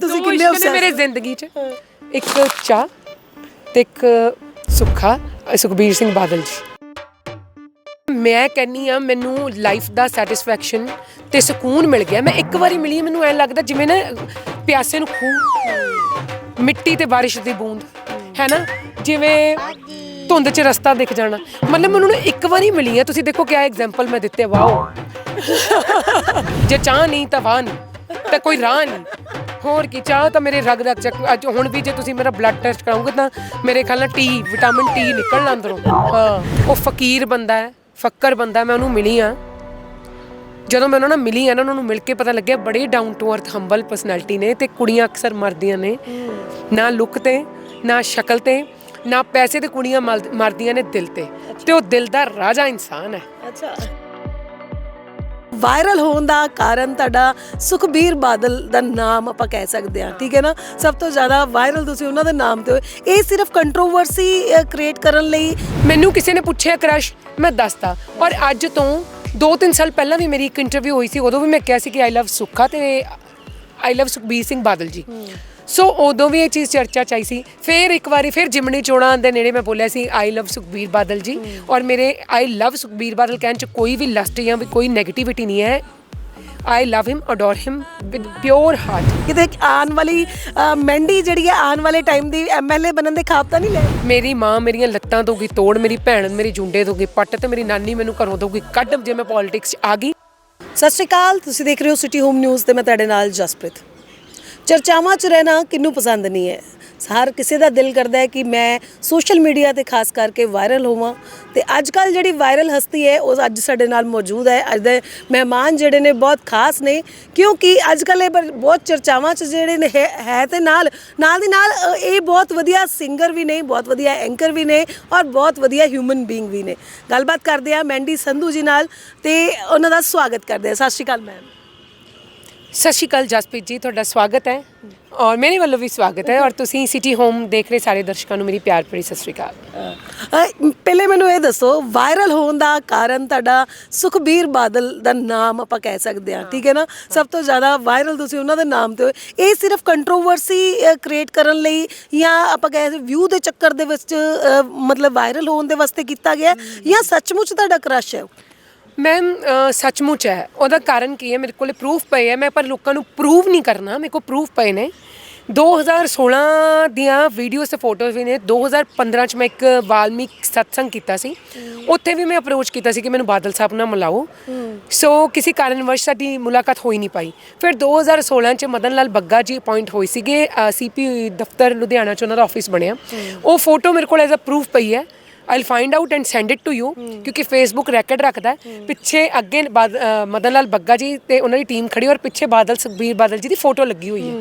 ਤੁਸੀਂ ਦੋ ਕਿੰਨੇ ਇਸ਼ਕ ਨੇ ਮੇਰੇ ਜ਼ਿੰਦਗੀ 'ਚ। ਇੱਕ ਚਾਹ ਤੇ ਇੱਕ ਸੁੱਖਾ ਸੁਖਬੀਰ ਸਿੰਘ ਬਾਦਲ ਜੀ। ਮੈਂ ਕਹਿੰਨੀ ਆ ਮੈਨੂੰ ਲਾਈਫ ਦਾ ਸੈਟੀਸਫੈਕਸ਼ਨ ਤੇ ਸਕੂਨ ਮਿਲ ਗਿਆ। ਮੈਂ ਇੱਕ ਵਾਰੀ ਮਿਲੀ ਮੈਨੂੰ ਐ ਲੱਗਦਾ ਜਿਵੇਂ ਨਾ ਪਿਆਸੇ ਨੂੰ ਖੂਹ ਮਿੱਟੀ ਤੇ ਬਾਰਿਸ਼ ਦੀ ਬੂੰਦ ਹੈ ਨਾ? ਜਿਵੇਂ ਧੁੰਦ 'ਚ ਰਸਤਾ ਦਿਖ ਜਾਣਾ। ਮਤਲਬ ਮੈਨੂੰ ਨਾ ਇੱਕ ਵਾਰੀ ਮਿਲੀ ਹੈ। ਤੁਸੀਂ ਦੇਖੋ ਕਿਆ ਐਗਜ਼ਾਮਪਲ ਮੈਂ ਦਿੱਤੇ ਵਾਓ। ਜੇ ਚਾਹ ਨਹੀਂ ਤਾਂ ਵਾਹ ਨਹੀਂ। ਤਾਂ ਕੋਈ ਰਾਹ ਨਹੀਂ। ਹੋਰ ਕੀ ਚਾਹ ਤਾਂ ਮੇਰੇ ਰਗ ਰਗ ਚੱਕ ਅੱਜ ਹੁਣ ਵੀ ਜੇ ਤੁਸੀਂ ਮੇਰਾ ਬਲੱਡ ਟੈਸਟ ਕਰਾਉਂਗੇ ਤਾਂ ਮੇਰੇ ਖਿਆਲ ਨਾਲ ਟੀ ਵਿਟਾਮਿਨ ਟੀ ਨਿਕਲਣਾ ਅੰਦਰੋਂ। ਹਾਂ ਉਹ ਫਕੀਰ ਬੰਦਾ ਹੈ ਫੱਕਰ ਬੰਦਾ ਮੈਂ ਉਹਨੂੰ ਮਿਲੀ ਆ ਜਦੋਂ ਮੈਂ ਉਹਨਾਂ ਨਾਲ ਮਿਲੀ ਆ ਨਾ ਉਹਨਾਂ ਨੂੰ ਮਿਲ ਕੇ ਪਤਾ ਲੱਗਿਆ ਬੜੇ down to earth humble personality ਨੇ ਤੇ ਕੁੜੀਆਂ ਅਕਸਰ ਮਰਦੀਆਂ ਨੇ। ਨਾ ਲੁੱਕ ਤੇ ਨਾ ਸ਼ਕਲ ਤੇ ਨਾ ਪੈਸੇ ਤੇ ਕੁੜੀਆਂ ਮਰਦੀਆਂ ਨੇ ਦਿਲ ਤੇ। ਤੇ ਉਹ ਦਿਲ ਦਾ ਰਾਜਾ ਇਨਸਾਨ ਹੈ। ਅੱਛਾ। ਵਾਇਰਲ ਹੋਣ ਦਾ ਕਾਰਨ ਤੁਹਾਡਾ ਸੁਖਬੀਰ ਬਾਦਲ ਦਾ ਨਾਮ ਆਪਾਂ ਕਹਿ ਸਕਦੇ ਹਾਂ ਠੀਕ ਹੈ ਨਾ? ਸਭ ਤੋਂ ਜ਼ਿਆਦਾ ਵਾਇਰਲ ਤੁਸੀਂ ਉਹਨਾਂ ਦੇ ਨਾਮ ਤੇ ਹੋਏ। ਇਹ ਸਿਰਫ ਕੰਟਰੋਵਰਸੀ ਕ੍ਰੀਏਟ ਕਰਨ ਲਈ ਮੈਨੂੰ ਕਿਸੇ ਨੇ ਪੁੱਛਿਆ ਕ੍ਰਸ਼ ਮੈਂ ਦੱਸਤਾ। ਔਰ ਅੱਜ ਤੋਂ 2-3 ਸਾਲ ਪਹਿਲਾਂ ਵੀ ਮੇਰੀ ਇੱਕ ਇੰਟਰਵਿਊ ਹੋਈ ਸੀ ਉਦੋਂ ਵੀ ਮੈਂ ਕਿਹਾ ਸੀ ਕਿ ਆਈ ਲਵ ਸੁੱਖਾ ਤੇ I love Sukhbir Singh Badal ji. So ਉਦੋਂ ਵੀ ਇਹ ਚੀਜ਼ ਚਰਚਾ ਚਾਈ ਸੀ। ਫਿਰ ਇੱਕ ਵਾਰੀ ਫਿਰ ਜਿਮਣੀ ਚੋਣਾਂ ਦੇ ਨੇੜੇ ਮੈਂ ਬੋਲਿਆ ਸੀ ਆਈ ਲਵ ਸੁਖਬੀਰ ਬਾਦਲ ਜੀ। ਔਰ ਮੇਰੇ ਆਈ ਲਵ ਸੁਖਬੀਰ ਬਾਦਲ ਕਹਿਣ ਚ ਕੋਈ ਵੀ ਲਸਟ ਜਾਂ ਵੀ ਕੋਈ 네ਗੇਟਿਵਿਟੀ ਨਹੀਂ ਹੈ। I love him adore him with pure heart ਕਿਤੇ ਆਉਣ ਵਾਲੀ ਅ, ਮੈਂਡੀ ਜਿਹੜੀ ਹੈ ਆਉਣ ਵਾਲੇ ਟਾਈਮ ਦੀ ਐਮਐਲਏ ਬਣਨ ਦੇ ਖਾਬ ਤਾਂ ਨਹੀਂ ਲੈ ਮੇਰੀ ਮਾਂ ਮੇਰੀਆਂ ਲੱਤਾਂ ਦੋਗੀ ਤੋੜ ਮੇਰੀ ਭੈਣ ਮੇਰੀ ਜੁੰਡੇ ਦੋਗੀ ਪੱਟ ਤੇ ਮੇਰੀ ਨਾਨੀ ਮੈਨੂੰ ਘਰੋਂ ਦੋਗੀ ਕੱਢ ਜੇ ਮੈਂ ਪੋਲਿਟਿਕਸ 'ਚ ਆ ਗਈ। ਸਤਿ ਸ਼੍ਰੀ ਅਕਾਲ ਤੁਸੀਂ ਦੇਖ ਰਹੇ ਹੋ ਸਿਟੀ ਹੋਮ ਨਿਊਜ਼ ਤੇ ਮੈਂ ਤੁਹਾਡੇ ਨਾਲ ਜਸਪ੍ਰੀਤ। ਚਰਚਾਵਾਂ 'ਚ ਰਹਿਣਾ ਕਿੰਨੂੰ ਪਸੰਦ ਨਹੀਂ ਹੈ। ਹਰ ਕਿਸੇ ਦਾ ਦਿਲ ਕਰਦਾ ਹੈ ਕਿ ਮੈਂ ਸੋਸ਼ਲ ਮੀਡੀਆ ਤੇ ਖਾਸ ਕਰਕੇ ਵਾਇਰਲ ਹੋਵਾਂ। ਤੇ ਅੱਜ ਕੱਲ ਜਿਹੜੀ ਵਾਇਰਲ ਹਸਤੀ ਹੈ, ਉਹ ਅੱਜ ਸਾਡੇ ਨਾਲ ਮੌਜੂਦ ਹੈ। ਅੱਜ ਦੇ ਮਹਿਮਾਨ ਜਿਹੜੇ ਨੇ ਬਹੁਤ ਖਾਸ ਨੇ, ਕਿਉਂਕਿ ਅੱਜ ਕੱਲ ਇਹ ਬ- ਬਹੁਤ ਚਰਚਾਵਾਂ 'ਚ ਜਿਹੜੇ ਨੇ, ਹੈ ਹੈ ਤੇ ਨਾਲ ਨਾਲ ਦੀ ਨਾਲ ਇਹ ਬਹੁਤ ਵਧੀਆ ਸਿੰਗਰ ਵੀ ਨੇ, ਬਹੁਤ ਵਧੀਆ ਐਂਕਰ ਵੀ ਨੇ ਔਰ ਬਹੁਤ ਵਧੀਆ ਹਿਊਮਨ ਬੀਇੰਗ ਵੀ ਨੇ। ਗੱਲਬਾਤ ਕਰਦੇ ਆ ਮੈਂਡੀ ਸੰਧੂ ਜੀ ਨਾਲ ਤੇ ਉਹਨਾਂ ਦਾ ਸਵਾਗਤ ਕਰਦੇ ਆ ਸਤਿ ਸ਼੍ਰੀ ਅਕਾਲ ਮੈਮ ਸਤਿ ਸ਼੍ਰੀ ਅਕਾਲ ਜਸਪ੍ਰੀਤ ਜੀ ਤੁਹਾਡਾ ਸਵਾਗਤ ਹੈ। ਔਰ ਮੇਰੇ ਵੱਲੋਂ ਵੀ ਸਵਾਗਤ ਹੈ ਔਰ ਤੁਸੀਂ ਸਿਟੀ ਹੋਮ ਦੇਖ ਰਹੇ ਸਾਰੇ ਦਰਸ਼ਕਾਂ ਨੂੰ ਮੇਰੀ ਪਿਆਰ ਭਰੀ ਸਤਿ ਸ਼੍ਰੀ ਅਕਾਲ। ਅ, ਪਹਿਲੇ ਮੈਨੂੰ ਇਹ ਦੱਸੋ ਵਾਇਰਲ ਹੋਣ ਦਾ ਕਾਰਨ ਤੁਹਾਡਾ ਸੁਖਬੀਰ ਬਾਦਲ ਦਾ ਨਾਮ ਆਪਾਂ ਕਹਿ ਸਕਦੇ ਹਾਂ ਠੀਕ ਹੈ ਨਾ? ਸਭ ਤੋਂ ਜ਼ਿਆਦਾ ਵਾਇਰਲ ਤੁਸੀਂ ਉਹਨਾਂ ਦੇ ਨਾਮ ਤੇ ਹੋਏ। ਇਹ ਸਿਰਫ ਕੰਟਰੋਵਰਸੀ ਕ੍ਰੀਏਟ ਕਰਨ ਲਈ ਜਾਂ ਆਪਾਂ ਕਹਿ ਸਕਦੇ ਵਿਊ ਦੇ ਚੱਕਰ ਦੇ ਵਿੱਚ ਅ, ਮਤਲਬ ਵਾਇਰਲ ਹੋਣ ਦੇ ਵਾਸਤੇ ਕੀਤਾ ਗਿਆ ਜਾਂ ਸੱਚਮੁੱਚ ਤੁਹਾਡਾ ਕ੍ਰਸ਼ ਹੈ ਉਹ? ਮੈਮ ਸੱਚਮੁੱਚ ਹੈ ਉਹਦਾ ਕਾਰਨ ਕੀ ਹੈ ਮੇਰੇ ਕੋਲੇ ਪ੍ਰੂਫ ਪਏ ਹੈ ਮੈਂ ਪਰ ਲੋਕਾਂ ਨੂੰ ਪ੍ਰੂਵ ਨਹੀਂ ਕਰਨਾ ਮੇਰੇ ਕੋਲ ਪ੍ਰੂਫ ਪਏ ਨੇ। 2016 ਦੀਆਂ ਵੀਡੀਓਜ਼ ਤੇ ਫੋਟੋਜ਼ ਵੀ ਨੇ 2015 ਚ ਮੈਂ ਇੱਕ ਵਾਲਮੀਕ ਸਤਸੰਗ ਕੀਤਾ ਸੀ। ਉੱਥੇ ਵੀ ਮੈਂ ਅਪਰੋਚ ਕੀਤਾ ਸੀ ਕਿ ਮੈਨੂੰ ਬਾਦਲ ਸਾਹਿਬ ਨਾਲ ਮਿਲਾਓ। ਸੋ ਕਿਸੇ ਕਾਰਨਵਸ਼ ਸਾਡੀ ਮੁਲਾਕਾਤ ਹੋਈ ਨਹੀਂ ਪਾਈ। ਫਿਰ 2016 ਚ ਮਦਨ ਲਾਲ ਬੱਗਾ ਜੀ ਅਪਾਇੰਟ ਹੋਏ ਸੀਗੇ ਸੀਪੀ ਦਫ਼ਤਰ ਲੁਧਿਆਣਾ ਚ ਉਹਨਾਂ ਦਾ ਆਫਿਸ ਬਣਿਆ। ਉਹ ਫੋਟੋ ਮੇਰੇ ਕੋਲ ਐਜ਼ ਅ ਪ੍ਰੂਫ ਪਈ ਹੈ। I'll find out and send it to you ਕਿਉਂਕਿ ਫੇਸਬੁੱਕ ਰੈਕਡ ਰੱਖਦਾ ਪਿੱਛੇ ਅੱਗੇ ਬਾਦ- ਮਦਨ ਲਾਲ ਬੱਗਾ ਜੀ ਤੇ ਉਹਨਾਂ ਦੀ ਟੀਮ ਖੜੀ ਔਰ ਪਿੱਛੇ ਬਾਦਲ ਸੁਖਬੀਰ ਬਾਦਲ ਜੀ ਦੀ ਫੋਟੋ ਲੱਗੀ ਹੋਈ ਹੈ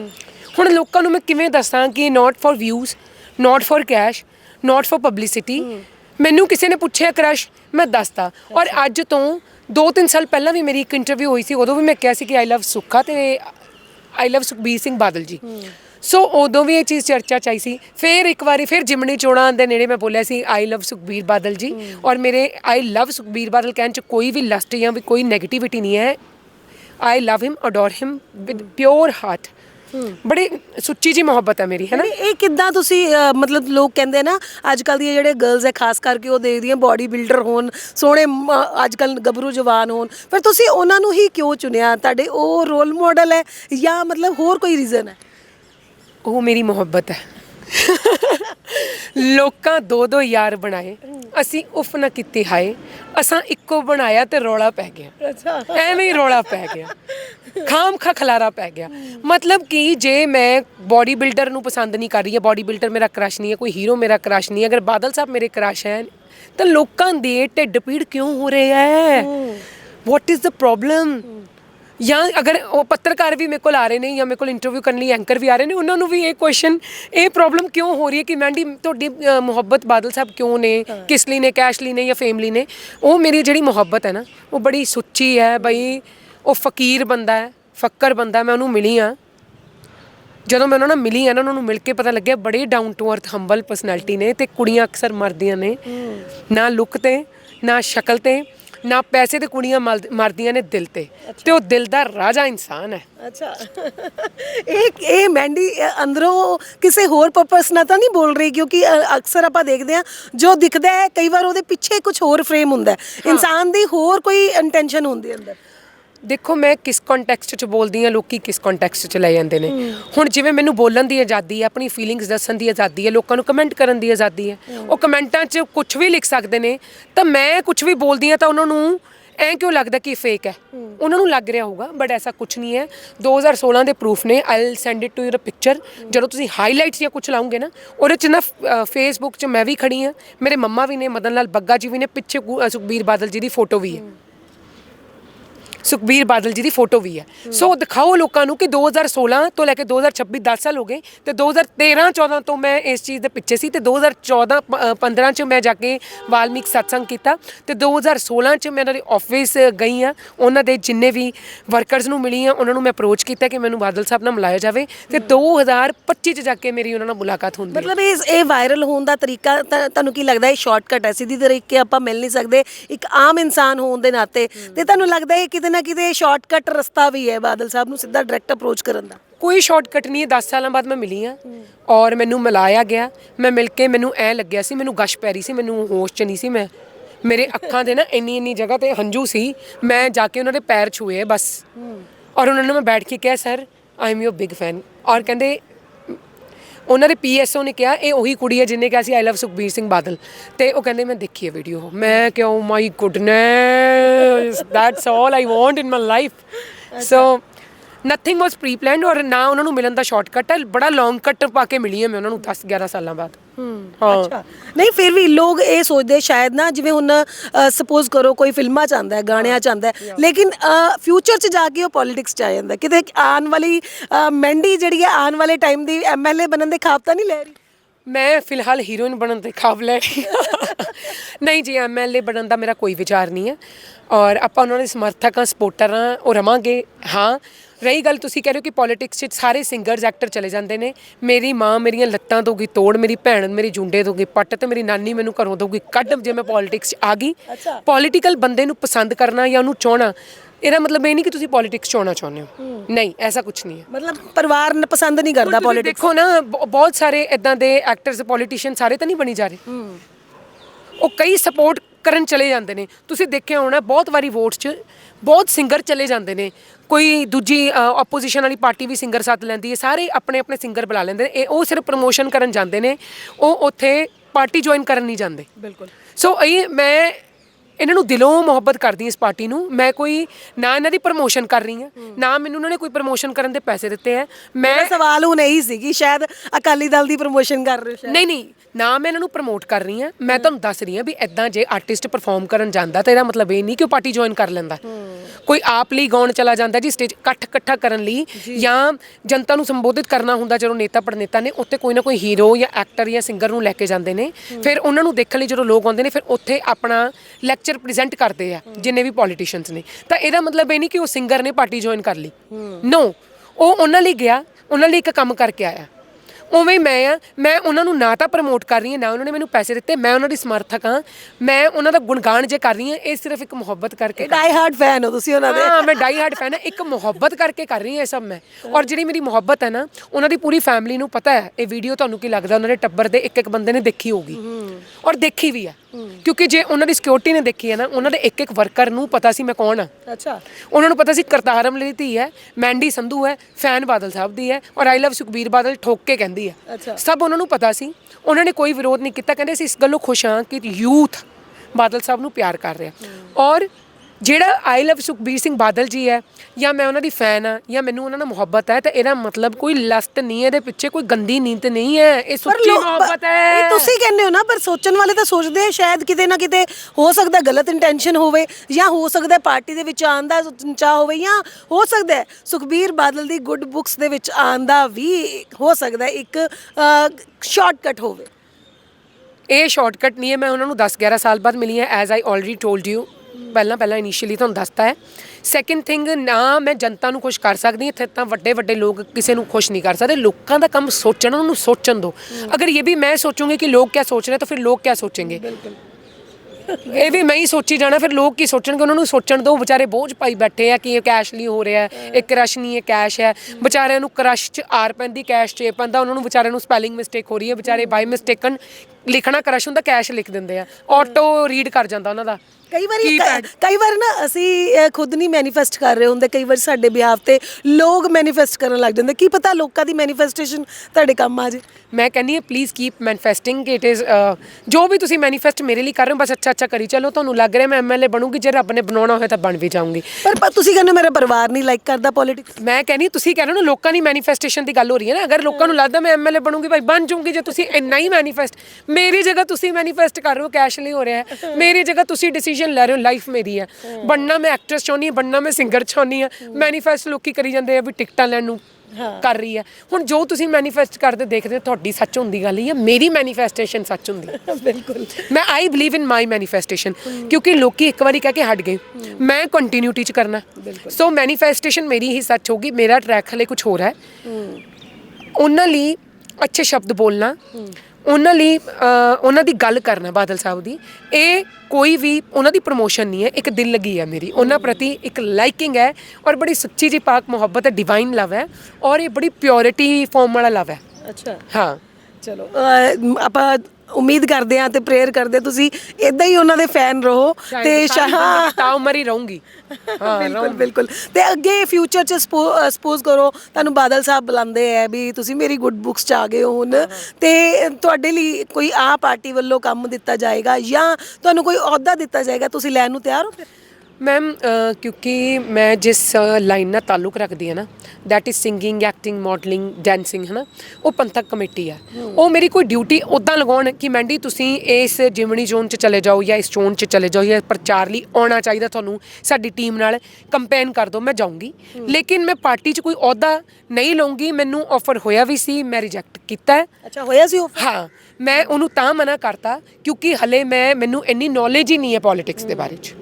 ਹੁਣ ਲੋਕਾਂ ਨੂੰ ਮੈਂ ਕਿਵੇਂ ਦੱਸਾਂ ਕਿ not for views not for cash not for publicity ਮੈਨੂੰ ਕਿਸੇ ਨੇ ਪੁੱਛਿਆ ਕ੍ਰਸ਼ ਮੈਂ ਦੱਸਦਾ ਔਰ ਅੱਜ ਤੋਂ 2-3 ਸਾਲ ਪਹਿਲਾਂ ਵੀ ਮੇਰੀ ਇੱਕ ਇੰਟਰਵਿਊ ਹੋਈ ਸੀ ਉਦੋਂ ਵੀ ਮੈਂ ਕਿਹਾ ਸੀ ਕਿ ਆਈ ਲਵ ਸੁੱਖਾ ਤੇ I love Sukhbir Singh Badal ji so ਉਦੋਂ ਵੀ ਇਹ ਚੀਜ਼ ਚਰਚਾ ਚਾਈ ਸੀ। ਫਿਰ ਇੱਕ ਵਾਰੀ ਫਿਰ ਜਿਮਣੀ ਚੋਣਾਂ ਦੇ ਨੇੜੇ ਮੈਂ ਬੋਲਿਆ ਸੀ ਆਈ ਲਵ ਸੁਖਬੀਰ ਬਾਦਲ ਜੀ। ਔਰ ਮੇਰੇ ਆਈ ਲਵ ਸੁਖਬੀਰ ਬਾਦਲ ਕਹਿਣ ਚ ਕੋਈ ਵੀ ਲਸਟ ਜਾਂ ਵੀ ਕੋਈ 네ਗੇਟਿਵਿਟੀ ਨਹੀਂ ਹੈ। I love him adore him with pure heart ਬੜੀ ਸੁੱਚੀ ਜੀ ਮੁਹੱਬਤ ਹੈ ਮੇਰੀ ਹੈ ਨਾ ਇਹ ਕਿੱਦਾਂ ਤੁਸੀਂ ਮਤਲਬ ਲੋਕ ਕਹਿੰਦੇ ਨਾ ਅੱਜ ਕੱਲ ਦੀਆਂ ਜਿਹੜੇ ਗਰਲਸ ਹੈ ਖਾਸ ਕਰਕੇ ਉਹ ਦੇਖਦੀਆਂ ਬਾਡੀ ਬਿਲਡਰ ਹੋਣ ਸੋਹਣੇ ਮ- ਅੱਜ ਕੱਲ ਗੱਭਰੂ ਜਵਾਨ ਹੋਣ। ਫਿਰ ਤੁਸੀਂ ਉਹਨਾਂ ਨੂੰ ਹੀ ਕਿਉਂ ਚੁਣਿਆ? ਤੁਹਾਡੇ ਉਹ ਰੋਲ ਮਾਡਲ ਹੈ ਜਾਂ ਮਤਲਬ ਹੋਰ ਕੋਈ ਰੀਜ਼ਨ ਹੈ? ਉਹ ਮੇਰੀ ਮੁਹੱਬਤ ਹੈ। ਲੋਕਾਂ ਦੋ ਦੋ ਯਾਰ ਬਣਾਏ। ਅਸੀਂ ਉਫ ਨਾ ਕੀਤੀ ਹਾਏ। ਅਸਾਂ ਇੱਕੋ ਬਣਾਇਆ ਤੇ ਰੌਲਾ ਪੈ ਗਿਆ। ਅੱਛਾ। ਐਵੇਂ ਹੀ ਰੌਲਾ ਪੈ ਗਿਆ। ਖਾਮ ਖਾ ਖਲਾਰਾ ਪੈ ਗਿਆ। ਮਤਲਬ ਕਿ ਜੇ ਮੈਂ ਬਾਡੀ ਬਿਲਡਰ ਨੂੰ ਪਸੰਦ ਨਹੀਂ ਕਰ ਰਹੀ ਹਾਂ ਬਾਡੀ ਬਿਲਡਰ ਮੇਰਾ ਕ੍ਰਸ਼ ਨਹੀਂ ਹੈ ਕੋਈ ਹੀਰੋ ਮੇਰਾ ਕ੍ਰਸ਼ ਨਹੀਂ ਹੈ ਅਗਰ ਬਾਦਲ ਸਾਹਿਬ ਮੇਰੇ ਕ੍ਰਸ਼ ਹੈ ਤਾਂ ਲੋਕਾਂ ਦੇ ਢਿੱਡ ਪੀੜ ਕਿਉਂ ਹੋ ਰਿਹਾ ਹੈ? ਵਾਟ ਇਜ਼ ਦ ਪ੍ਰੋਬਲਮ ਜਾਂ ਅਗਰ ਉਹ ਪੱਤਰਕਾਰ ਵੀ ਮੇਰੇ ਕੋਲ ਆ ਰਹੇ ਨੇ ਜਾਂ ਮੇਰੇ ਕੋਲ ਇੰਟਰਵਿਊ ਕਰਨ ਲਈ ਐਂਕਰ ਵੀ ਆ ਰਹੇ ਨੇ ਉਹਨਾਂ ਨੂੰ ਵੀ ਇਹ ਕੁਐਸਚਨ ਇਹ ਪ੍ਰੋਬਲਮ ਕਿਉਂ ਹੋ ਰਹੀ ਹੈ ਕਿ ਮੈਂਡੀ ਤੁਹਾਡੀ ਅ, ਮੁਹੱਬਤ ਬਾਦਲ ਸਾਹਿਬ ਕਿਉਂ ਨੇ ਕਿਸ ਲਈ ਨੇ ਕੈਸ਼ ਲਈ ਨੇ ਜਾਂ ਫੇਮ ਲਈ ਨੇ ਉਹ ਮੇਰੀ ਜਿਹੜੀ ਮੁਹੱਬਤ ਹੈ ਨਾ ਉਹ ਬੜੀ ਸੁੱਚੀ ਹੈ ਬਈ ਉਹ ਫਕੀਰ ਬੰਦਾ ਹੈ ਫੱਕਰ ਬੰਦਾ ਮੈਂ ਉਹਨੂੰ ਮਿਲੀ ਆ ਜਦੋਂ ਮੈਂ ਉਹਨਾਂ ਨਾਲ ਮਿਲੀ ਆ ਨਾ ਉਹਨਾਂ ਨੂੰ ਮਿਲ ਕੇ ਪਤਾ ਲੱਗਿਆ ਬੜੇ down to earth humble personality ਨੇ ਤੇ ਕੁੜੀਆਂ ਅਕਸਰ ਮਰਦੀਆਂ ਨੇ। ਨਾ ਲੁੱਕ ਤੇ ਨਾ ਸ਼ਕਲ ਤੇ ਨਾ ਪੈਸੇ ਤੇ ਕੁੜੀਆਂ ਮਲ- ਮਰਦੀਆਂ ਨੇ ਦਿਲ ਤੇ। ਤੇ ਉਹ ਦਿਲ ਦਾ ਰਾਜਾ ਇਨਸਾਨ ਹੈ। ਅੱਛਾ। ਇਹ ਇਹ ਮੈਂਡੀ ਅ, ਅੰਦਰੋਂ ਕਿਸੇ ਹੋਰ ਪਰਪਸ ਨਾਲ ਤਾਂ ਨਹੀਂ ਬੋਲ ਰਹੀ? ਕਿਉਂਕਿ ਅ, ਅਕਸਰ ਆਪਾਂ ਦੇਖਦੇ ਹਾਂ ਜੋ ਦਿਖਦਾ ਹੈ ਕਈ ਵਾਰ ਉਹਦੇ ਪਿੱਛੇ ਕੁਝ ਹੋਰ ਫਰੇਮ ਹੁੰਦਾ ਹੈ। ਇਨਸਾਨ ਦੀ ਹੋਰ ਕੋਈ ਇੰਟੈਂਸ਼ਨ ਹੁੰਦੀ ਹੈ ਅੰਦਰ। ਦੇਖੋ ਮੈਂ ਕਿਸ ਕੰਟੈਕਸਟ 'ਚ ਬੋਲਦੀ ਆ ਲੋਕੀ ਕਿਸ ਕੰਟੈਕਸਟ 'ਚ ਲੈ ਜਾਂਦੇ ਨੇ। ਹੁਣ ਜਿਵੇਂ ਮੈਨੂੰ ਬੋਲਣ ਦੀ ਆਜ਼ਾਦੀ ਹੈ ਆਪਣੀ ਫੀਲਿੰਗਸ ਦੱਸਣ ਦੀ ਆਜ਼ਾਦੀ ਹੈ ਲੋਕਾਂ ਨੂੰ ਕਮੈਂਟ ਕਰਨ ਦੀ ਆਜ਼ਾਦੀ ਹੈ ਉਹ ਕਮੈਂਟਾਂ 'ਚ ਕੁਝ ਵੀ ਲਿਖ ਸਕਦੇ ਨੇ ਤਾਂ ਮੈਂ ਕੁਝ ਵੀ ਬੋਲਦੀ ਆ ਤਾਂ ਉਹਨਾਂ ਨੂੰ ਐਂ ਕਿਉਂ ਲੱਗਦਾ ਕਿ ਫੇਕ ਹੈ? ਉਹਨਾਂ ਨੂੰ ਲੱਗ ਰਿਹਾ ਹੋਊਗਾ ਬਟ ਐਸਾ ਕੁਝ ਨਹੀਂ ਹੈ। 2016 ਦੇ ਪ੍ਰੂਫ ਨੇ I'll send it to your picture ਜਦੋਂ ਤੁਸੀਂ ਹਾਈਲਾਈਟਸ ਜਾਂ ਕੁਝ ਲਾਉਂਗੇ ਨਾ ਉਹਦੇ 'ਚ ਨਾ ਫੇਸਬੁੱਕ 'ਚ ਮੈਂ ਵੀ ਖੜੀ ਆ ਮੇਰੇ ਮੰਮਾ ਵੀ ਨੇ ਮਦਨ ਲਾਲ ਬੱਗਾ ਜੀ ਵੀ ਨੇ ਪਿੱਛੇ ਸੁਖਬੀਰ ਬਾਦਲ ਜੀ ਦੀ ਫੋਟੋ ਵੀ ਹੈ। ਸੁਖਬੀਰ ਬਾਦਲ ਜੀ ਦੀ ਫੋਟੋ ਵੀ ਹੈ। ਸੋ ਦਿਖਾਓ ਲੋਕਾਂ ਨੂੰ ਕਿ 2016 ਤੋਂ ਲੈ ਕੇ 2026 10 ਸਾਲ ਹੋ ਗਏ ਤੇ 2013 14 ਤੋਂ ਮੈਂ ਇਸ ਚੀਜ਼ ਦੇ ਪਿੱਛੇ ਸੀ ਤੇ 2014 ਪ- ਅ, 15 ਚ ਮੈਂ ਜਾ ਕੇ ਵਾਲਮੀਕ ਸਤਸੰਗ ਕੀਤਾ ਤੇ 2016 ਚ ਮੈਂ ਉਹਨਾਂ ਦੇ ਆਫਿਸ ਗਈ ਆ ਉਹਨਾਂ ਦੇ ਜਿੰਨੇ ਵੀ ਵਰਕਰਸ ਨੂੰ ਮਿਲੀ ਆ ਉਹਨਾਂ ਨੂੰ ਮੈਂ ਅਪਰੋਚ ਕੀਤਾ ਕਿ ਮੈਨੂੰ ਬਾਦਲ ਸਾਹਿਬ ਨਾਲ ਮਿਲਾਇਆ ਜਾਵੇ ਤੇ 2025 ਚ ਜਾ ਕੇ ਮੇਰੀ ਉਹਨਾਂ ਨਾਲ ਮੁਲਾਕਾਤ ਹੁੰਦੀ ਮਤਲਬ ਇਹ ਇਹ ਵਾਇਰਲ ਹੋਣ ਦਾ ਤਰੀਕਾ ਤੁਹਾਨੂੰ ਕੀ ਲੱਗਦਾ ਹੈ ਸ਼ਾਰਟਕਟ ਹੈ? ਸਿੱਧੀ ਤਰੀਕੇ ਆਪਾਂ ਮਿਲ ਨਹੀਂ ਸਕਦੇ। ਇੱਕ ਆਮ ਇਨਸਾਨ ਹੋਣ ਦੇ ਨਾਤੇ ਤੇ ਤੁਹਾਨੂੰ ਲੱਗਦਾ ਹੈ ਕਿਤੇ ਨਾ ਕਿਤੇ ਸ਼ਾਰਟਕਟ ਰਸਤਾ ਵੀ ਹੈ ਬਾਦਲ ਸਾਹਿਬ ਨੂੰ ਸਿੱਧਾ ਡਾਇਰੈਕਟ ਅਪਰੋਚ ਕਰਨ ਦਾ। ਕੋਈ ਸ਼ਾਰਟਕਟ ਨਹੀਂ ਹੈ 10 ਸਾਲਾਂ ਬਾਅਦ ਮੈਂ ਮਿਲੀ ਆ ਔਰ ਮੈਨੂੰ ਮਿਲਾਇਆ ਗਿਆ। ਮੈਂ ਮਿਲ ਕੇ ਮੈਨੂੰ ਐ ਲੱਗਿਆ ਸੀ ਮੈਨੂੰ ਗਸ਼ ਪੈ ਰਹੀ ਸੀ ਮੈਨੂੰ ਹੋਸ਼ ਚ ਨਹੀਂ ਸੀ ਮੈਂ। ਮੇਰੇ ਅੱਖਾਂ ਦੇ ਨਾ ਇੰਨੀ ਇੰਨੀ ਜਗ੍ਹਾ ਤੇ ਹੰਝੂ ਸੀ। ਮੈਂ ਜਾ ਕੇ ਉਹਨਾਂ ਦੇ ਪੈਰ ਛੂਏ ਬਸ। ਔਰ ਉਹਨਾਂ ਨੂੰ ਮੈਂ ਬੈਠ ਕੇ ਕਿਹਾ sir I am your big fan ਔਰ ਕਹਿੰਦੇ ਉਹਨਾਂ ਦੇ ਪੀਐਸਓ ਨੇ ਕਿਹਾ, ਇਹ ਉਹੀ ਕੁੜੀ ਹੈ ਜਿਹਨੇ ਕਿਹਾ ਸੀ ਆਈ ਲਵ ਸੁਖਬੀਰ ਸਿੰਘ ਬਾਦਲ ਤੇ ਉਹ ਕਹਿੰਦੇ, ਮੈਂ ਦੇਖੀ ਹੈ ਵੀਡੀਓ ਮੈਂ ਕਿਹਾ my goodness that's all I want in my life so nothing was pre planned ਔਰ ਨਾ ਉਹਨਾਂ ਨੂੰ ਮਿਲਣ ਦਾ ਸ਼ਾਰਟਕਟ ਹੈ। ਬੜਾ ਲੌਂਗ ਕੱਟ ਪਾ ਕੇ ਮਿਲੀ ਹੈ ਮੈਂ ਉਹਨਾਂ ਨੂੰ 10 11 ਸਾਲਾਂ ਬਾਅਦ। ਹਾਂ। ਅੱਛਾ। ਨਹੀਂ ਫਿਰ ਵੀ ਲੋਕ ਇਹ ਸੋਚਦੇ ਸ਼ਾਇਦ ਨਾ ਜਿਵੇਂ ਹੁਣ ਸਪੋਜ਼ ਕਰੋ ਕੋਈ ਫਿਲਮਾਂ ਚ ਆਂਦਾ ਹੈ ਗਾਣਿਆਂ ਚ ਆਂਦਾ ਹੈ ਲੇਕਿਨ ਫਿਊਚਰ ਚ ਜਾ ਕੇ ਉਹ ਪੋਲਿਟਿਕਸ ਚ ਆ ਜਾਂਦਾ। ਕਿਤੇ ਆਉਣ ਵਾਲੀ ਮੈਂਡੀ ਜਿਹੜੀ ਹੈ ਆਉਣ ਵਾਲੇ ਟਾਈਮ ਦੀ ਐਮਐਲਏ ਬਣਨ ਦੇ ਖਾਬ ਤਾਂ ਨਹੀਂ ਲੈ ਰਹੀ? ਮੈਂ ਫਿਲਹਾਲ ਹੀਰੋਇਨ ਬਣਨ ਦੇ ਖਾਬ ਲੈ ਰਹੀ। ਨਹੀਂ ਜੀ ਐਮਐਲਏ ਬਣਨ ਦਾ ਮੇਰਾ ਕੋਈ ਵਿਚਾਰ ਨਹੀਂ ਹੈ। ਔਰ ਆਪਾਂ ਉਹਨਾਂ ਦੇ ਸਮਰਥਕ ਸਪੋਰਟਰ ਉਹ ਰਵਾਂਗੇ। ਹਾਂ। ਰਹੀ ਗੱਲ ਤੁਸੀਂ ਕਹਿ ਰਹੇ ਹੋ ਕਿ ਪੋਲਿਟਿਕਸ 'ਚ ਸਾਰੇ ਸਿੰਗਰਸ ਐਕਟਰ ਚਲੇ ਜਾਂਦੇ ਨੇ। ਮੇਰੀ ਮਾਂ ਮੇਰੀਆਂ ਲੱਤਾਂ ਦੋਗੀ ਤੋੜ ਮੇਰੀ ਭੈਣ ਮੇਰੀ ਜੁੰਡੇ ਦੋਗੀ ਪੱਟ ਤੇ ਮੇਰੀ ਨਾਨੀ ਮੈਨੂੰ ਘਰੋਂ ਦੋਗੀ ਕੱਢ ਜੇ ਮੈਂ ਪੋਲਿਟਿਕਸ 'ਚ ਆ ਗਈ। ਪੋਲਿਟੀਕਲ ਬੰਦੇ ਨੂੰ ਪਸੰਦ ਕਰਨਾ ਜਾਂ ਉਹਨੂੰ ਚਾਹਣਾ ਇਹਦਾ ਮਤਲਬ ਇਹ ਨਹੀਂ ਕਿ ਤੁਸੀਂ ਪੋਲਿਟਿਕਸ 'ਚ ਆਉਣਾ ਚਾਹੁੰਦੇ ਹੋ। ਨਹੀਂ ਐਸਾ ਕੁਝ ਨਹੀਂ ਹੈ। ਮਤਲਬ ਪਰਿਵਾਰ ਨ- ਪਸੰਦ ਨਹੀਂ ਕਰਦਾ ਪੋਲਿਟਿਕਸ ਦੇਖੋ ਨਾ ਬਹੁਤ ਸਾਰੇ ਇਦਾਂ ਦੇ ਐਕਟਰਸ ਪੋਲੀਟੀਸ਼ੀਅਨ ਸਾਰੇ ਤਾਂ ਨਹੀਂ ਬਣੀ ਜਾ ਰਹੇ। ਉਹ ਕਈ ਸਪੋਰਟ ਕਰਨ ਚਲੇ ਜਾਂਦੇ ਨੇ। ਤੁਸੀਂ ਦੇਖਿਆ ਹੋਣਾ ਬਹੁਤ ਵਾਰੀ ਵੋਟਸ 'ਚ ਬਹੁਤ ਸਿੰਗਰ ਚਲੇ ਜਾਂਦੇ ਨੇ। ਕੋਈ ਦੂਜੀ ਆਪੋਜੀਸ਼ਨ ਵਾਲੀ ਪਾਰਟੀ ਵੀ ਸਿੰਗਰ ਸਾਥ ਲੈਂਦੀ ਹੈ ਸਾਰੇ ਆਪਣੇ ਆਪਣੇ ਸਿੰਗਰ ਬੁਲਾ ਲੈਂਦੇ ਨੇ। ਇਹ ਉਹ ਸਿਰਫ ਪ੍ਰਮੋਸ਼ਨ ਕਰਨ ਜਾਂਦੇ ਨੇ ਉਹ ਉੱਥੇ ਪਾਰਟੀ ਜੁਆਇਨ ਕਰਨ ਨਹੀਂ ਜਾਂਦੇ। ਬਿਲਕੁਲ। ਸੋ ਇਹ ਮੈਂ ਇਹਨਾਂ ਨੂੰ ਦਿਲੋਂ ਮੁਹੱਬਤ ਕਰਦੀ ਇਸ ਪਾਰਟੀ ਨੂੰ। ਮੈਂ ਕੋਈ ਨਾ ਇਹਨਾਂ ਦੀ ਪ੍ਰਮੋਸ਼ਨ ਕਰ ਰਹੀ ਹਾਂ ਨਾ ਮੈਨੂੰ ਉਹਨਾਂ ਨੇ ਕੋਈ ਪ੍ਰਮੋਸ਼ਨ ਕਰਨ ਦੇ ਪੈਸੇ ਦਿੱਤੇ ਹੈ। ਮੈਂ ਮੇਰਾ ਸਵਾਲ ਹੁਣ ਇਹੀ ਸੀ ਕਿ ਸ਼ਾਇਦ ਅਕਾਲੀ ਦਲ ਦੀ ਪ੍ਰੋਮੋਸ਼ਨ ਕਰ ਰਹੇ ਹੋ ਸ਼ਾਇਦ। ਨਹੀਂ ਨਹੀਂ ਨਾ ਮੈਂ ਇਹਨਾਂ ਨੂੰ ਪ੍ਰਮੋਟ ਕਰ ਰਹੀ ਹਾਂ। ਮੈਂ ਤੁਹਾਨੂੰ ਦੱਸ ਰਹੀ ਹਾਂ ਵੀ ਐਦਾਂ ਜੇ ਆਰਟਿਸਟ ਪਰਫਾਰਮ ਕਰਨ ਜਾਂਦਾ ਤਾਂ ਇਹਦਾ ਮਤਲਬ ਇਹ ਨਹੀਂ ਕਿ ਉਹ ਪਾਰਟੀ ਜੁਆਇਨ ਕਰ ਲੈਂਦਾ। ਕੋਈ ਆਪ ਲਈ ਗਾਉਣ ਚਲਾ ਜਾਂਦਾ ਜੀ ਸਟੇਜ ਇਕੱਠ ਇਕੱਠਾ ਕਰਨ ਲਈ ਜਾਂ। ਜਨਤਾ ਨੂੰ ਸੰਬੋਧਿਤ ਕਰਨਾ ਹੁੰਦਾ ਜਦੋਂ ਨੇਤਾ ਪੜਨੇਤਾ ਨੇ ਉੱਥੇ ਕੋਈ ਨਾ ਕੋਈ ਹੀਰੋ ਜਾਂ ਐਕਟਰ ਜਾਂ ਸਿੰਗਰ ਨੂੰ ਲੈ ਕੇ ਜਾਂਦੇ ਨੇ। ਫਿਰ ਉਹਨਾਂ ਨੂੰ ਦੇਖਣ ਲਈ ਜਦੋਂ ਲੋਕ ਆਉਂਦੇ ਨੇ ਫਿਰ ਉੱਥੇ ਆਪਣਾ ਲੈਕਚਰ ਪ੍ਰੈਜ਼ੈਂਟ ਕਰਦੇ ਆ ਜਿੰਨੇ ਵੀ ਪੋਲੀਟੀਸ਼ੀਅਨਸ ਨੇ। ਤਾਂ ਇਹਦਾ ਮਤਲਬ ਇਹ ਨਹੀਂ ਕਿ ਉਹ ਸਿੰਗਰ ਨੇ ਪਾਰਟੀ ਜੁਆਇਨ ਕਰ ਲਈ। ਨੋ ਉਹ ਉਹਨਾਂ ਲਈ ਗਿਆ ਉਹਨਾਂ ਲਈ ਇੱਕ ਕੰਮ ਕਰਕੇ ਆਇਆ। ਉਵੇਂ ਮੈਂ ਆ ਮੈਂ ਉਹਨਾਂ ਨੂੰ ਨਾ ਤਾਂ ਪ੍ਰਮੋਟ ਕਰ ਰਹੀ ਹਾਂ ਨਾ ਉਹਨਾਂ ਨੇ ਮੈਨੂੰ ਪੈਸੇ ਦਿੱਤੇ ਮੈਂ ਉਹਨਾਂ ਦੀ ਸਮਰਥਕ ਹਾਂ। ਮੈਂ ਉਹਨਾਂ ਦਾ ਗੁਣਗਾਨ ਜੇ ਕਰ ਰਹੀ ਹਾਂ ਇਹ ਸਿਰਫ ਇੱਕ ਮੁਹੱਬਤ ਕਰਕੇ ਕਰ- ਡਾਈ ਹਾਰਡ ਫੈਨ ਹੋ ਤੁਸੀਂ ਉਹਨਾਂ ਦੇ। ਹਾਂ ਮੈਂ ਡਾਈ ਹਾਰਡ ਫੈਨ ਹਾਂ ਇੱਕ ਮੁਹੱਬਤ ਕਰਕੇ ਕਰ ਰਹੀ ਹਾਂ ਇਹ ਸਭ ਮੈਂ। ਔਰ ਜਿਹੜੀ ਮੇਰੀ ਮੁਹੱਬਤ ਹੈ ਨਾ ਉਹਨਾਂ ਦੀ ਪੂਰੀ ਫੈਮਿਲੀ ਨੂੰ ਪਤਾ ਹੈ ਇਹ ਵੀਡੀਓ ਤੁਹਾਨੂੰ ਕੀ ਲੱਗਦਾ ਉਹਨਾਂ ਦੇ ਟੱਬਰ ਦੇ ਇੱਕ ਇੱਕ ਬੰਦੇ ਨੇ ਦੇਖੀ ਹੋਊਗੀ। ਔਰ ਦੇਖੀ ਵੀ ਆ ਕਿਉਂਕਿ ਜੇ ਉਹਨਾਂ ਦੀ ਸਿਕਿਉਰਿਟੀ ਨੇ ਦੇਖੀ ਹੈ ਨਾ ਉਹਨਾਂ ਦੇ ਇੱਕ ਇੱਕ ਵਰਕਰ ਨੂੰ ਪਤਾ ਸੀ ਮੈਂ ਕੌਣ ਆ। ਅੱਛਾ। ਉਹਨਾਂ ਨੂੰ ਪਤਾ ਸੀ ਕਰਤਾਰ ਅਮਲੇ ਦੀ ਧੀ ਹੈ ਮੈਂਡੀ ਸੰਧੂ ਹੈ ਫੈਨ ਬਾਦਲ ਸਾਹਿਬ ਦੀ ਹੈ ਔਰ ਆਈ ਲਵ ਸੁਖਬੀਰ ਬਾਦਲ ਠੋਕ ਕੇ ਕਹਿੰਦੀ ਹੈ। ਸਭ ਉਹਨਾਂ ਨੂੰ ਪਤਾ ਸੀ। ਉਹਨਾਂ ਨੇ ਕੋਈ ਵਿਰੋਧ ਨਹੀਂ ਕੀਤਾ। ਕਹਿੰਦੇ ਅਸੀਂ ਇਸ ਗੱਲੋਂ ਖੁਸ਼ ਹਾਂ ਕਿ ਯੂਥ ਬਾਦਲ ਸਾਹਿਬ ਨੂੰ ਪਿਆਰ ਕਰ ਰਿਹਾ ਔਰ ਜਿਹੜਾ ਆਈ ਲਵ ਸੁਖਬੀਰ ਸਿੰਘ ਬਾਦਲ ਜੀ ਹੈ ਜਾਂ ਮੈਂ ਉਹਨਾਂ ਦੀ ਫੈਨ ਆ ਜਾਂ ਮੈਨੂੰ ਉਹਨਾਂ ਨਾਲ ਮੁਹੱਬਤ ਹੈ ਤਾਂ ਇਹਦਾ ਮਤਲਬ ਕੋਈ ਲਸਟ ਨਹੀਂ ਹੈ ਇਹਦੇ ਪਿੱਛੇ ਕੋਈ ਗੰਦੀ ਨੀਤ ਨਹੀਂ ਹੈ ਇਹ ਸੁੱਚੀ ਲੋਕ- ਮੁਹੱਬਤ ਹੈ। ਇਹ ਤੁਸੀਂ ਕਹਿੰਦੇ ਹੋ ਨਾ ਪਰ ਸੋਚਣ ਵਾਲੇ ਤਾਂ ਸੋਚਦੇ ਆ ਸ਼ਾਇਦ ਕਿਤੇ ਨਾ ਕਿਤੇ ਹੋ ਸਕਦਾ ਗਲਤ ਇੰਟੈਂਸ਼ਨ ਹੋਵੇ ਜਾਂ ਹੋ ਸਕਦਾ ਪਾਰਟੀ ਦੇ ਵਿੱਚ ਆਉਣ ਦਾ ਚਾਹ ਹੋਵੇ ਜਾਂ ਹੋ ਸਕਦਾ ਹੈ ਸੁਖਬੀਰ ਬਾਦਲ ਦੀ ਗੁੱਡ ਬੁక్స్ ਦੇ ਵਿੱਚ ਆਉਣ ਦਾ ਵੀ ਹੋ ਸਕਦਾ ਹੈ ਇੱਕ ਸ਼ਾਰਟਕਟ ਹੋਵੇ। ਇਹ ਸ਼ਾਰਟਕਟ ਨਹੀਂ ਹੈ ਮੈਂ ਉਹਨਾਂ ਨੂੰ 10 11 ਸਾਲ ਬਾਅਦ ਮਿਲੀ ਹੈ as I already told you ਪਹਿਲਾਂ ਪਹਿਲਾਂ ਇਨੀਸ਼ੀਅਲੀ ਤੁਹਾਨੂੰ ਦੱਸਤਾ ਹੈ। ਸੈਕਿੰਡ ਥਿੰਗ ਨਾ ਮੈਂ ਜਨਤਾ ਨੂੰ ਖੁਸ਼ ਕਰ ਸਕਦੀ ਇੱਥੇ ਤਾਂ ਵੱਡੇ ਵੱਡੇ ਲੋਕ ਕਿਸੇ ਨੂੰ ਖੁਸ਼ ਨਹੀਂ ਕਰ ਸਕਦੇ। ਲੋਕਾਂ ਦਾ ਕੰਮ ਸੋਚਣਾ ਉਹਨੂੰ ਸੋਚਣ ਦਿਓ। ਅਗਰ ਇਹ ਵੀ ਮੈਂ ਸੋਚੂੰਗੀ ਕਿ ਲੋਕ ਕੀ ਸੋਚ ਰਹੇ ਤਾਂ ਫਿਰ ਲੋਕ ਕੀ ਸੋਚेंगे ਇਹ ਵੀ ਮੈਂ ਹੀ ਸੋਚੀ ਜਾਣਾ ਫਿਰ ਲੋਕ ਕੀ ਸੋਚਣਗੇ? ਉਹਨਾਂ ਨੂੰ ਸੋਚਣ ਦੋ ਵਿਚਾਰੇ ਬੋਝ ਪਾਈ ਬੈਠੇ ਆ ਕਿ ਇਹ ਕੈਸ਼ ਲਈ ਹੋ ਰਿਹਾ ਇਹ ਕ੍ਰਸ਼ ਨਹੀਂ ਇਹ ਕੈਸ਼ ਹੈ। ਵਿਚਾਰਿਆਂ ਨੂੰ ਕ੍ਰਸ਼ ਚ ਆਰ ਪੈਂਦੀ ਕੈਸ਼ ਚ ਪੈਂਦਾ। ਉਹਨਾਂ ਨੂੰ ਵਿਚਾਰਿਆਂ ਨੂੰ ਸਪੈਲਿੰਗ ਮਿਸਟੇਕ ਹੋ ਰਹੀ ਹੈ। ਵਿਚਾਰੇ ਬਾਈ ਮਿਸਟੇਕਨ ਲਿਖਣਾ ਕ੍ਰਸ਼ ਹੁੰਦਾ ਕੈਸ਼ ਲਿਖ ਦਿੰਦੇ ਆ। ਆਟੋ ਰੀਡ ਕਰ ਜਾਂਦਾ ਉਹਨਾਂ ਦਾ। ਕਈ ਵਾਰੀ Keypad। ਕਈ ਵਾਰ ਨਾ ਅਸੀਂ ਅਹ, ਖੁਦ ਨਹੀਂ ਮੈਨੀਫੈਸਟ ਕਰ ਰਹੇ ਹੁੰਦੇ ਕਈ ਵਾਰ ਸਾਡੇ ਬਿਹਾਫ ਤੇ ਲੋਕ ਮੈਨੀਫੈਸਟ ਕਰਨ ਲੱਗ ਜਾਂਦੇ। ਕੀ ਪਤਾ ਲੋਕਾਂ ਦੀ ਮੈਨੀਫੈਸਟੇਸ਼ਨ ਤੁਹਾਡੇ ਕੰਮ ਆ ਜੇ? ਮੈਂ ਕਹਿੰਦੀ ਹਾਂ please keep manifesting it is ਜੋ ਵੀ ਤੁਸੀਂ ਮੈਨੀਫੈਸਟ ਮੇਰੇ ਲਈ ਕਰ ਰਹੇ ਹੋ ਬਸ ਅੱਛਾ ਅੱਛਾ ਕਰੀ ਚਲੋ। ਤੁਹਾਨੂੰ ਲੱਗ ਰਿਹਾ ਮੈਂ ਐਮਐਲਏ ਬਣੂਗੀ ਜੇ ਰੱਬ ਨੇ ਬਣਾਉਣਾ ਹੋਇਆ ਤਾਂ ਬਣ ਵੀ ਜਾਊਂਗੀ। ਪਰ ਪਰ ਤੁਸੀਂ ਕਹਿੰਦੇ ਹੋ ਮੇਰਾ ਪਰਿਵਾਰ ਨਹੀਂ ਲਾਈਕ ਕਰਦਾ ਪੋਲਿਟਿਕਸ ਮੈਂ ਕਹਿੰਦੀ ਤੁਸੀਂ ਕਹਿ ਰਹੇ ਹੋ ਨਾ ਲੋਕਾਂ ਦੀ ਮੈਨੀਫੈਸਟੇਸ਼ਨ ਦੀ ਗੱਲ ਹੋ ਰਹੀ ਹੈ ਨਾ। ਅਗਰ ਲੋਕਾਂ ਨੂੰ ਲੱਗਦਾ ਮੈਂ ਐਮਐਲਏ ਬਣੂਗੀ ਭਾਈ ਬਣ ਜਾਊਂਗੀ ਜੇ ਤੁਸੀਂ ਇੰਨਾ ਹੀ ਮੈਨੀਫੈਸਟ ਮੇਰੀ ਜਗ੍ਹਾ ਤੁਸੀਂ ਮੈਨੀਫੈਸਟ ਕਰ ਰਹੇ ਹੋ ਕੈਸ਼ ਲਈ ਹੋ ਰਿਹਾ ਹੈ। ਮੇਰੀ ਜਗ੍ਹਾ ਤੁਸੀਂ ਡਿਸੀਜਨ ਲੈ ਰਹੇ ਹੋ ਲਾਈਫ ਮੇਰੀ ਹੈ। ਬਣਨਾ ਮੈਂ ਐਕਟਰਸ ਚਾਹੁੰਦੀ ਹਾਂ ਬਣਨਾ ਮੈਂ ਸਿੰਗਰ ਚਾਹੁੰਦੀ ਹਾਂ। ਮੈਨੀਫੈਸਟ ਲੋਕੀ ਕਰੀ ਜਾਂਦੇ ਆ ਵੀ ਟਿਕਟਾਂ ਲੈਣ ਨੂੰ ਕਰ ਰਹੀ ਹੈ। ਹੁਣ ਜੋ ਤੁਸੀਂ ਮੈਨੀਫੈਸਟ ਕਰਦੇ ਦੇਖਦੇ ਹੋ ਤੁਹਾਡੀ ਸੱਚ ਹੁੰਦੀ ਗੱਲ ਹੀ ਹੈ ਮੇਰੀ ਮੈਨੀਫੈਸਟੇਸ਼ਨ ਸੱਚ ਹੁੰਦੀ ਹੈ। ਬਿਲਕੁਲ। ਮੈਂ I believe in my manifestation ਕਿਉਂਕਿ ਲੋਕੀ ਇੱਕ ਵਾਰੀ ਕਹਿ ਕੇ ਹਟ ਗਏ। ਮੈਂ ਕੰਟੀਨਿਊਟੀ ਚ ਕਰਨਾ। ਸੋ ਮੈਨੀਫੈਸਟੇਸ਼ਨ ਮੇਰੀ ਹੀ ਸੱਚ ਹੋਗੀ ਮੇਰਾ ਟਰੈਕ ਹਲੇ ਕੁਝ ਹੋਰ ਹੈ। ਉਹਨਾਂ ਲਈ ਅੱਛੇ ਸ਼ਬਦ ਬੋਲਣਾ ਉਹਨਾਂ ਲਈ ਉਹਨਾਂ ਦੀ ਗੱਲ ਕਰਨਾ ਬਾਦਲ ਸਾਹਿਬ ਦੀ। ਇਹ ਕੋਈ ਵੀ ਉਹਨਾਂ ਦੀ ਪ੍ਰੋਮੋਸ਼ਨ ਨਹੀਂ ਹੈ ਇੱਕ ਦਿਲ ਲੱਗੀ ਹੈ ਮੇਰੀ। ਉਹਨਾਂ ਪ੍ਰਤੀ ਇੱਕ ਲਾਈਕਿੰਗ ਹੈ ਔਰ ਬੜੀ ਸੱਚੀ ਜੀ ਪਾਕ ਮੁਹੱਬਤ ਹੈ ਡਿਵਾਈਨ ਲਵ ਹੈ ਔਰ ਇਹ ਬੜੀ ਪਿਓਰਿਟੀ ਫਾਰਮ ਵਾਲਾ ਲਵ ਹੈ। ਅੱਛਾ। ਹਾਂ। ਚਲੋ ਆਪਾਂ ਉਮੀਦ ਕਰਦੇ ਹਾਂ ਤੇ ਪ੍ਰੇਅਰ ਕਰਦੇ ਤੁਸੀਂ ਇਦਾਂ ਹੀ ਉਹਨਾਂ ਦੇ ਫੈਨ ਰਹੋ ਤੇ ਸ਼ਾਹ ਤਾਂ ਉਮਰ ਹੀ ਰਹੂੰਗੀ। ਹਾਂ ਬਿਲਕੁਲ ਬਿਲਕੁਲ। ਤੇ ਅੱਗੇ ਫਿਊਚਰ ਚ ਸਪੋਜ਼ ਕਰੋ ਤੁਹਾਨੂੰ ਬਾਦਲ ਸਾਹਿਬ ਬੁਲਾਉਂਦੇ ਐ ਵੀ ਤੁਸੀਂ ਮੇਰੀ ਗੁੱਡ ਬੁੱਕਸ ਚ ਆ ਗਏ ਹੋ ਹੁਣ। ਤੇ ਤੁਹਾਡੇ ਲਈ ਕੋਈ ਆ ਪਾਰਟੀ ਵੱਲੋਂ ਕੰਮ ਦਿੱਤਾ ਜਾਏਗਾ ਜਾਂ ਤੁਹਾਨੂੰ ਕੋਈ ਅਹੁਦਾ ਦਿੱਤਾ ਜਾਏਗਾ ਤੁਸੀਂ ਲੈਣ ਨੂੰ ਤਿਆਰ ਹੋ ਫਿਰ? ਮੈਮ ਕਿਉਂਕਿ ਮੈਂ ਜਿਸ ਲਾਈਨ ਨਾਲ ਤਾਲੁਕ ਰੱਖਦੀ ਹਾਂ ਨਾ that is singing acting modelling dancing ਹੈ ਨਾ ਉਹ ਪੰਥਕ ਕਮੇਟੀ ਹੈ। ਉਹ ਮੇਰੀ ਕੋਈ ਡਿਊਟੀ ਉਦਾਂ ਲਗਾਉਣ ਕਿ ਮੈਂਡੀ ਤੁਸੀਂ ਇਸ ਜਿਮਣੀ ਜ਼ੋਨ 'ਚ ਚਲੇ ਜਾਓ ਜਾਂ ਇਸ ਜ਼ੋਨ 'ਚ ਚਲੇ ਜਾਓ ਜਾਂ ਪ੍ਰਚਾਰ ਲਈ ਆਉਣਾ ਚਾਹੀਦਾ ਤੁਹਾਨੂੰ ਸਾਡੀ ਟੀਮ ਨਾਲ ਕੰਪੇਨ ਕਰ ਦਿਓ ਮੈਂ ਜਾਊਂਗੀ। ਲੇਕਿਨ ਮੈਂ ਪਾਰਟੀ 'ਚ ਕੋਈ ਅਹੁਦਾ ਨਹੀਂ ਲਵਾਂਗੀ ਮੈਨੂੰ ਆਫਰ ਹੋਇਆ ਵੀ ਸੀ ਮੈਂ ਰਿਜੈਕਟ ਕੀਤਾ। ਹੈ ਅੱਛਾ ਹੋਇਆ ਸੀ ਉਹ ਹਾਂ ਮੈਂ ਉਹਨੂੰ ਤਾਂ ਮਨਾ ਕਰਤਾ ਕਿਉਂਕਿ ਹਲੇ ਮੈਂ ਮੈਨੂੰ ਇੰਨੀ ਨੌਲੇਜ ਹੀ ਨਹੀਂ ਹੈ ਪੋਲਿਟਿਕਸ ਦੇ ਬਾਰੇ 'ਚ।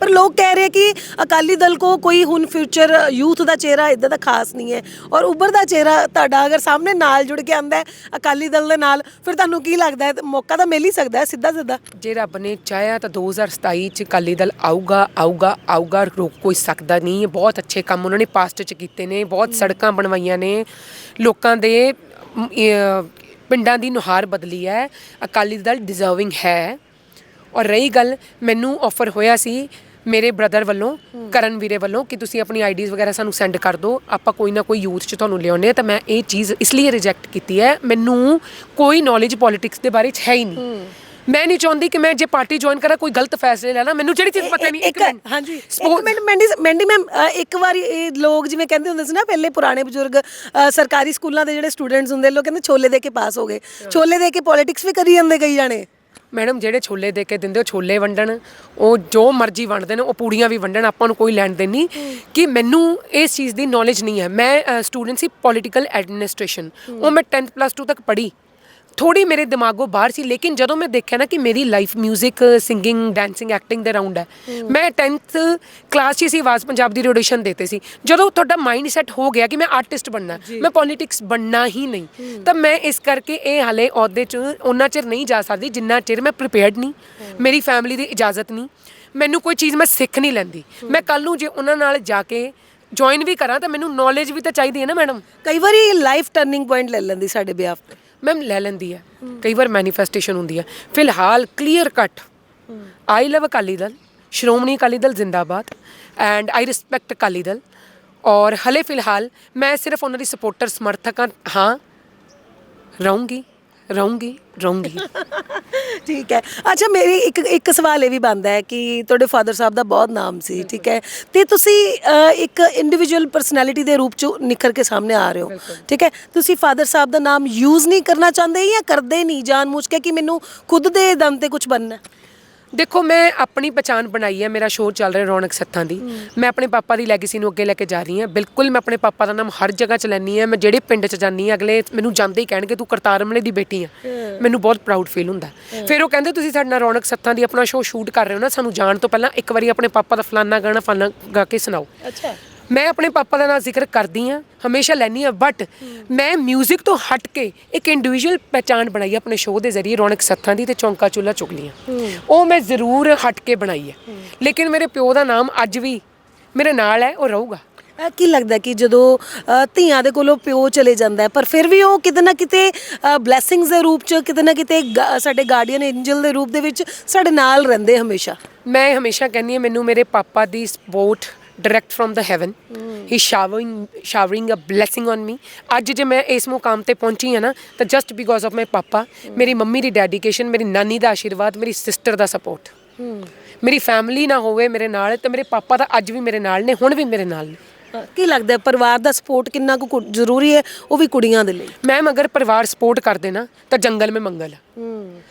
ਪਰ ਲੋਕ ਕਹਿ ਰਹੇ ਕਿ ਅਕਾਲੀ ਦਲ ਕੋ ਕੋਈ ਹੁਣ ਫਿਊਚਰ ਯੂਥ ਦਾ ਚਿਹਰਾ ਇਦਾਂ ਦਾ ਖਾਸ ਨਹੀਂ ਹੈ। ਔਰ ਉੱਭਰਦਾ ਚਿਹਰਾ ਤੁਹਾਡਾ ਅਗਰ ਸਾਹਮਣੇ ਨਾਲ ਜੁੜ ਕੇ ਆਂਦਾ ਹੈ ਅਕਾਲੀ ਦਲ ਦੇ ਨਾਲ ਫਿਰ ਤੁਹਾਨੂੰ ਕੀ ਲੱਗਦਾ ਹੈ? ਮੌਕਾ ਤਾਂ ਮਿਲ ਹੀ ਸਕਦਾ ਹੈ ਸਿੱਧਾ ਸਿੱਧਾ ਜੇ ਰੱਬ ਨੇ ਚਾਹਿਆ ਤਾਂ 2027 ਚ ਅਕਾਲੀ ਦਲ ਆਊਗਾ ਆਊਗਾ ਆਊਗਾ ਰੋਕ ਕੋਈ ਸਕਦਾ ਨਹੀਂ ਬਹੁਤ ਅੱਛੇ ਕੰਮ ਉਹਨਾਂ ਨੇ ਪਾਸਟ ਚ ਕੀਤੇ ਨੇ ਬਹੁਤ ਸੜਕਾਂ ਬਣਵਾਈਆਂ ਨੇ। ਲੋਕਾਂ ਦੇ ਇਹ, ਪਿੰਡਾਂ ਦੀ ਨੁਹਾਰ ਬਦਲੀ ਹੈ। ਅਕਾਲੀ ਦਲ ਡਿਜ਼ਰਵਿੰਗ ਹੈ। ਔਰ ਰਹੀ ਗੱਲ ਮੈਨੂੰ ਆਫਰ ਹੋਇਆ ਸੀ ਮੇਰੇ ਬ੍ਰਦਰ ਵੱਲੋਂ ਕਰਨ ਵੀਰੇ ਵੱਲੋਂ ਕਿ ਤੁਸੀਂ ਆਪਣੀ ਆਈਡੀਜ਼ ਵਗੈਰਾ ਸਾਨੂੰ ਸੈਂਡ ਕਰ ਦਿਓ। ਆਪਾਂ ਕੋਈ ਨਾ ਕੋਈ ਯੂਥ ਚ ਤੁਹਾਨੂੰ ਲਿਆਉਂਦੇ ਤਾਂ ਮੈਂ ਇਹ ਚੀਜ਼ ਇਸ ਲਈ ਰਿਜੈਕਟ ਕੀਤੀ ਹੈ। ਮੈਨੂੰ ਕੋਈ ਨੌਲੇਜ ਪੋਲਿਟਿਕਸ ਦੇ ਬਾਰੇ ਚ ਹੈ ਹੀ ਨਹੀਂ। ਮੈਂ ਨਹੀਂ ਚਾਹੁੰਦੀ ਕਿ ਮੈਂ ਜੇ ਪਾਰਟੀ ਜੁਆਇਨ ਕਰਾਂ ਕੋਈ ਗਲਤ ਫੈਸਲੇ ਲੈ ਲਾਂ ਮੈਨੂੰ ਜਿਹੜੀ ਚੀਜ਼ ਪਤਾ ਨਹੀਂ ਇੱਕ ਹਾਂਜੀ। ਇੱਕ ਮਿੰਟ ਮੈਂਡੀ ਮੈਂਡੀ ਮੈਮ ਇੱਕ ਵਾਰੀ ਇਹ ਲੋਕ ਜਿਵੇਂ ਕਹਿੰਦੇ ਹੁੰਦੇ ਸੀ ਨਾ ਪਹਿਲੇ ਪੁਰਾਣੇ ਬਜ਼ੁਰਗ ਸਰਕਾਰੀ ਸਕੂਲਾਂ ਦੇ ਜਿਹੜੇ ਸਟੂਡੈਂਟਸ ਹੁੰਦੇ ਲੋਕ ਕਹਿੰਦੇ ਛੋਲੇ ਦੇ ਕੇ ਪਾਸ ਹੋ ਗਏ। ਛੋਲੇ ਦੇ ਕੇ ਪੋਲਿਟਿਕਸ ਵੀ ਕਰੀ ਜਾਂਦੇ ਕਈ ਜਾਣੇ। ਮੈਡਮ, ਜਿਹੜੇ ਛੋਲੇ ਦੇ ਕੇ ਦਿੰਦੇ ਉਹ ਛੋਲੇ ਵੰਡਣ, ਉਹ ਜੋ ਮਰਜ਼ੀ ਵੰਡਦੇ ਨੇ, ਉਹ ਪੂੜੀਆਂ ਵੀ ਵੰਡਣ, ਆਪਾਂ ਨੂੰ ਕੋਈ ਲੈਣ ਦੇਣ ਨਹੀਂ। ਕਿ ਮੈਨੂੰ ਇਸ ਚੀਜ਼ ਦੀ ਨੌਲੇਜ ਨਹੀਂ ਹੈ। ਮੈਂ ਸਟੂਡੈਂਟ ਸੀ ਪੋਲੀਟੀਕਲ ਐਡਮਿਨਿਸਟ੍ਰੇਸ਼ਨ ਉਹ ਮੈਂ 10th ਪਲੱਸ 2 ਤੱਕ ਪੜ੍ਹੀ। ਥੋੜੀ ਮੇਰੇ ਦਿਮਾਗੋਂ ਬਾਹਰ ਸੀ ਲੇਕਿਨ ਜਦੋਂ ਮੈਂ ਦੇਖਿਆ ਨਾ ਕਿ ਮੇਰੀ ਲਾਈਫ 뮤직 ਸਿੰਗਿੰਗ ਡਾਂਸਿੰਗ ਐਕਟਿੰਗ ਦੇ ਰਾਉਂਡ ਹੈ ਮੈਂ 10th ਕਲਾਸ 'ਚ ਹੀ ਸੀ ਆਵਾਜ਼ ਪੰਜਾਬ ਦੀ ਆਡੀਸ਼ਨ ਦੇਤੇ ਸੀ। ਜਦੋਂ ਤੁਹਾਡਾ ਮਾਈਂਡ ਸੈਟ ਹੋ ਗਿਆ ਕਿ ਮੈਂ ਆਰਟਿਸਟ ਬਣਨਾ ਮੈਂ ਪੋਲਿਟਿਕਸ ਬਣਨਾ ਹੀ ਨਹੀਂ ਤਾਂ ਮੈਂ ਇਸ ਕਰਕੇ ਇਹ ਹਾਲੇ ਅਹੁਦੇ 'ਚ ਉਹਨਾਂ ਚਿਰ ਨਹੀਂ ਜਾ ਸਕਦੀ ਜਿੰਨਾ ਚਿਰ ਮੈਂ ਪ੍ਰੀਪੇਅਰਡ ਨਹੀਂ ਮੇਰੀ ਫੈਮਿਲੀ ਦੀ ਇਜਾਜ਼ਤ ਨਹੀਂ ਮੈਨੂੰ ਕੋਈ ਚੀਜ਼ ਮੈਂ ਸਿੱਖ ਨਹੀਂ ਲੈਂਦੀ। ਮੈਂ ਕੱਲ ਨੂੰ ਜੇ ਉਹਨਾਂ ਨਾਲ ਜਾ ਕੇ ਜੁਆਇਨ ਵੀ ਕਰਾਂ ਤਾਂ ਮੈਨੂੰ ਨੌਲੇਜ ਵੀ ਤਾਂ ਚਾਹੀਦੀ ਹੈ ਨਾ ਮੈਡਮ ਕਈ ਵਾਰੀ ਲਾਈਫ ਟਰਨਿੰਗ ਪੁਆਇੰਟ ਲੈ ਲੈਂਦੀ ਸਾਡੇ ਬਿਆਫ ਤੇ। ਮੈਮ ਲੈ ਲੈਂਦੀ ਹੈ ਕਈ ਵਾਰ ਮੈਨੀਫੈਸਟੇਸ਼ਨ ਹੁੰਦੀ ਹੈ ਫਿਲਹਾਲ clear cut I love Akali Dal Shiromani Akali Dal ਜ਼ਿੰਦਾਬਾਦ। And I respect Akali Dal. ਔਰ ਹਲੇ ਫਿਲਹਾਲ ਮੈਂ ਸਿਰਫ ਉਹਨਾਂ ਦੀ ਸਪੋਰਟਰ ਸਮਰਥਕਾਂ, ਹਾਂ, ਰਹੂੰਗੀ। ਰਹੂੰਗੀ ਰਹੂੰਗੀ। ਠੀਕ ਹੈ। ਅੱਛਾ ਮੇਰੀ ਇੱਕ ਇੱਕ ਸਵਾਲ ਇਹ ਵੀ ਬਣਦਾ ਹੈ ਕਿ ਤੁਹਾਡੇ ਫਾਦਰ ਸਾਹਿਬ ਦਾ ਬਹੁਤ ਨਾਮ ਸੀ ਠੀਕ ਹੈ। ਤੇ ਤੁਸੀਂ ਅ, ਇੱਕ ਇੰਡੀਵਿਜੂਅਲ ਪਰਸਨੈਲਿਟੀ ਦੇ ਰੂਪ ਚ ਨਿਖਰ ਕੇ ਸਾਹਮਣੇ ਆ ਰਹੇ ਹੋ ਠੀਕ ਹੈ। ਤੁਸੀਂ ਫਾਦਰ ਸਾਹਿਬ ਦਾ ਨਾਮ ਯੂਜ਼ ਨਹੀਂ ਕਰਨਾ ਚਾਹੁੰਦੇ ਜਾਂ ਕਰਦੇ ਨਹੀਂ? ਜਾਣਬੁੱਝ ਕੇ ਕਿ ਮੈਨੂੰ ਖੁਦ ਦੇ ਦਮ ਤੇ ਕੁਝ ਬਣਨਾ ਹੈ? ਦੇਖੋ ਮੈਂ ਆਪਣੀ ਪਛਾਣ ਬਣਾਈ ਹੈ ਮੇਰਾ ਸ਼ੋਅ ਚੱਲ ਰਿਹਾ ਰੌਣਕ ਸੱਥਾਂ ਦੀ। ਮੈਂ ਆਪਣੇ ਪਾਪਾ ਦੀ ਲੈਗੇਸੀ ਨੂੰ ਅੱਗੇ ਲੈ ਕੇ ਜਾ ਰਹੀ ਹਾਂ। ਬਿਲਕੁਲ ਮੈਂ ਆਪਣੇ ਪਾਪਾ ਦਾ ਨਾਮ ਹਰ ਜਗ੍ਹਾ ਚ ਲੈਂਦੀ ਹਾਂ। ਮੈਂ ਜਿਹੜੇ ਪਿੰਡ ਚ ਜਾਂਦੀ ਹਾਂ ਅਗਲੇ ਮੈਨੂੰ ਜਾਂਦੇ ਹੀ ਕਹਿਣਗੇ ਤੂੰ ਕਰਤਾਰ ਅਮਲੇ ਦੀ ਬੇਟੀ ਆ। ਮੈਨੂੰ ਬਹੁਤ ਪ੍ਰਾਊਡ ਫੀਲ ਹੁੰਦਾ। ਫਿਰ ਉਹ ਕਹਿੰਦੇ ਤੁਸੀਂ ਸਾਡੇ ਨਾਲ ਰੌਣਕ ਸੱਥਾਂ ਦੀ ਆਪਣਾ ਸ਼ੋਅ ਸ਼ੂਟ ਕਰ ਰਹੇ ਹੋ ਨਾ ਸਾਨੂੰ ਜਾਣ ਤੋਂ ਪਹਿਲਾਂ ਇੱਕ ਵਾਰੀ ਆਪਣੇ ਪਾਪਾ ਦਾ ਫਲਾਨਾ ਗਾਣਾ ਫਲਾਨਾ ਗਾ ਕੇ ਸੁਣਾਓ। ਅੱਛਾ। ਮੈਂ ਆਪਣੇ ਪਾਪਾ ਦਾ ਨਾਮ ਜ਼ਿਕਰ ਕਰਦੀ ਆ ਹਮੇਸ਼ਾ ਲੈਣੀ ਆ ਬਟ ਮੈਂ 뮤직 ਤੋਂ ਹਟ ਕੇ ਇੱਕ ਇੰਡੀਵਿਜੂਅਲ ਪਹਿਚਾਣ ਬਣਾਈ ਆ ਆਪਣੇ ਸ਼ੋਅ ਦੇ ਜ਼ਰੀਏ ਰੌਣਕ ਸੱਥਾਂ ਦੀ ਤੇ ਚੌਂਕਾ ਚੁੱਲਾ ਚੁਗਲੀਆਂ। ਉਹ ਮੈਂ ਜ਼ਰੂਰ ਹਟ ਕੇ ਬਣਾਈ ਹੈ। ਲੇਕਿਨ ਮੇਰੇ ਪਿਓ ਦਾ ਨਾਮ ਅੱਜ ਵੀ ਮੇਰੇ ਨਾਲ ਹੈ ਉਹ ਰਹੂਗਾ। ਕੀ ਲੱਗਦਾ ਕਿ ਜਦੋਂ ਧੀਆਂ ਦੇ ਕੋਲੋਂ ਪਿਓ ਚਲੇ ਜਾਂਦਾ ਹੈ ਪਰ ਫਿਰ ਵੀ ਉਹ ਕਿਤੇ ਨਾ ਕਿਤੇ ਬਲੇਸਿੰਗਸ ਦੇ ਰੂਪ ਚ ਕਿਤੇ ਨਾ ਕਿਤੇ ਸਾਡੇ ਗਾਰਡੀਅਨ ਐਂਜਲ ਦੇ ਰੂਪ ਦੇ ਵਿੱਚ ਸਾਡੇ ਨਾਲ ਰਹਿੰਦੇ ਹਮੇਸ਼ਾ। ਮੈਂ ਹਮੇਸ਼ਾ ਕਹਿੰਦੀ ਹਾਂ ਮੈਨੂੰ ਮੇਰੇ ਪਾਪਾ ਦੀ support direct from the heaven he showering showering a blessing on me ਅੱਜ ਜੇ ਮੈਂ ਇਸ ਮੁਕਾਮ ਤੇ ਪਹੁੰਚੀ ਹਾਂ ਨਾ ਤਾਂ just because of my papa ਮੇਰੀ ਮੰਮੀ ਦੀ ਡੈਡੀਕੇਸ਼ਨ ਮੇਰੀ ਨਾਨੀ ਦਾ ਆਸ਼ੀਰਵਾਦ ਮੇਰੀ ਸਿਸਟਰ ਦਾ ਸਪੋਰਟ ਮੇਰੀ ਫੈਮਿਲੀ ਨਾ ਹੋਵੇ ਮੇਰੇ ਨਾਲ ਤੇ ਮੇਰੇ ਪਾਪਾ ਤਾਂ ਅੱਜ ਵੀ ਮੇਰੇ ਨਾਲ ਨੇ ਹੁਣ ਵੀ ਮੇਰੇ ਨਾਲ ਨੇ ਕੀ ਲੱਗਦਾ ਹੈ ਪਰਿਵਾਰ ਦਾ ਸਪੋਰਟ ਕਿੰਨਾ ਕੁ ਕੁ- ਜ਼ਰੂਰੀ ਹੈ ਉਹ ਵੀ ਕੁੜੀਆਂ ਦੇ ਲਈ ਮੈਮ ਅਗਰ ਪਰਿਵਾਰ ਸਪੋਰਟ ਕਰਦੇ ਨਾ ਤਾਂ ਜੰਗਲ ਮੇ ਮੰਗਲ ਹੈ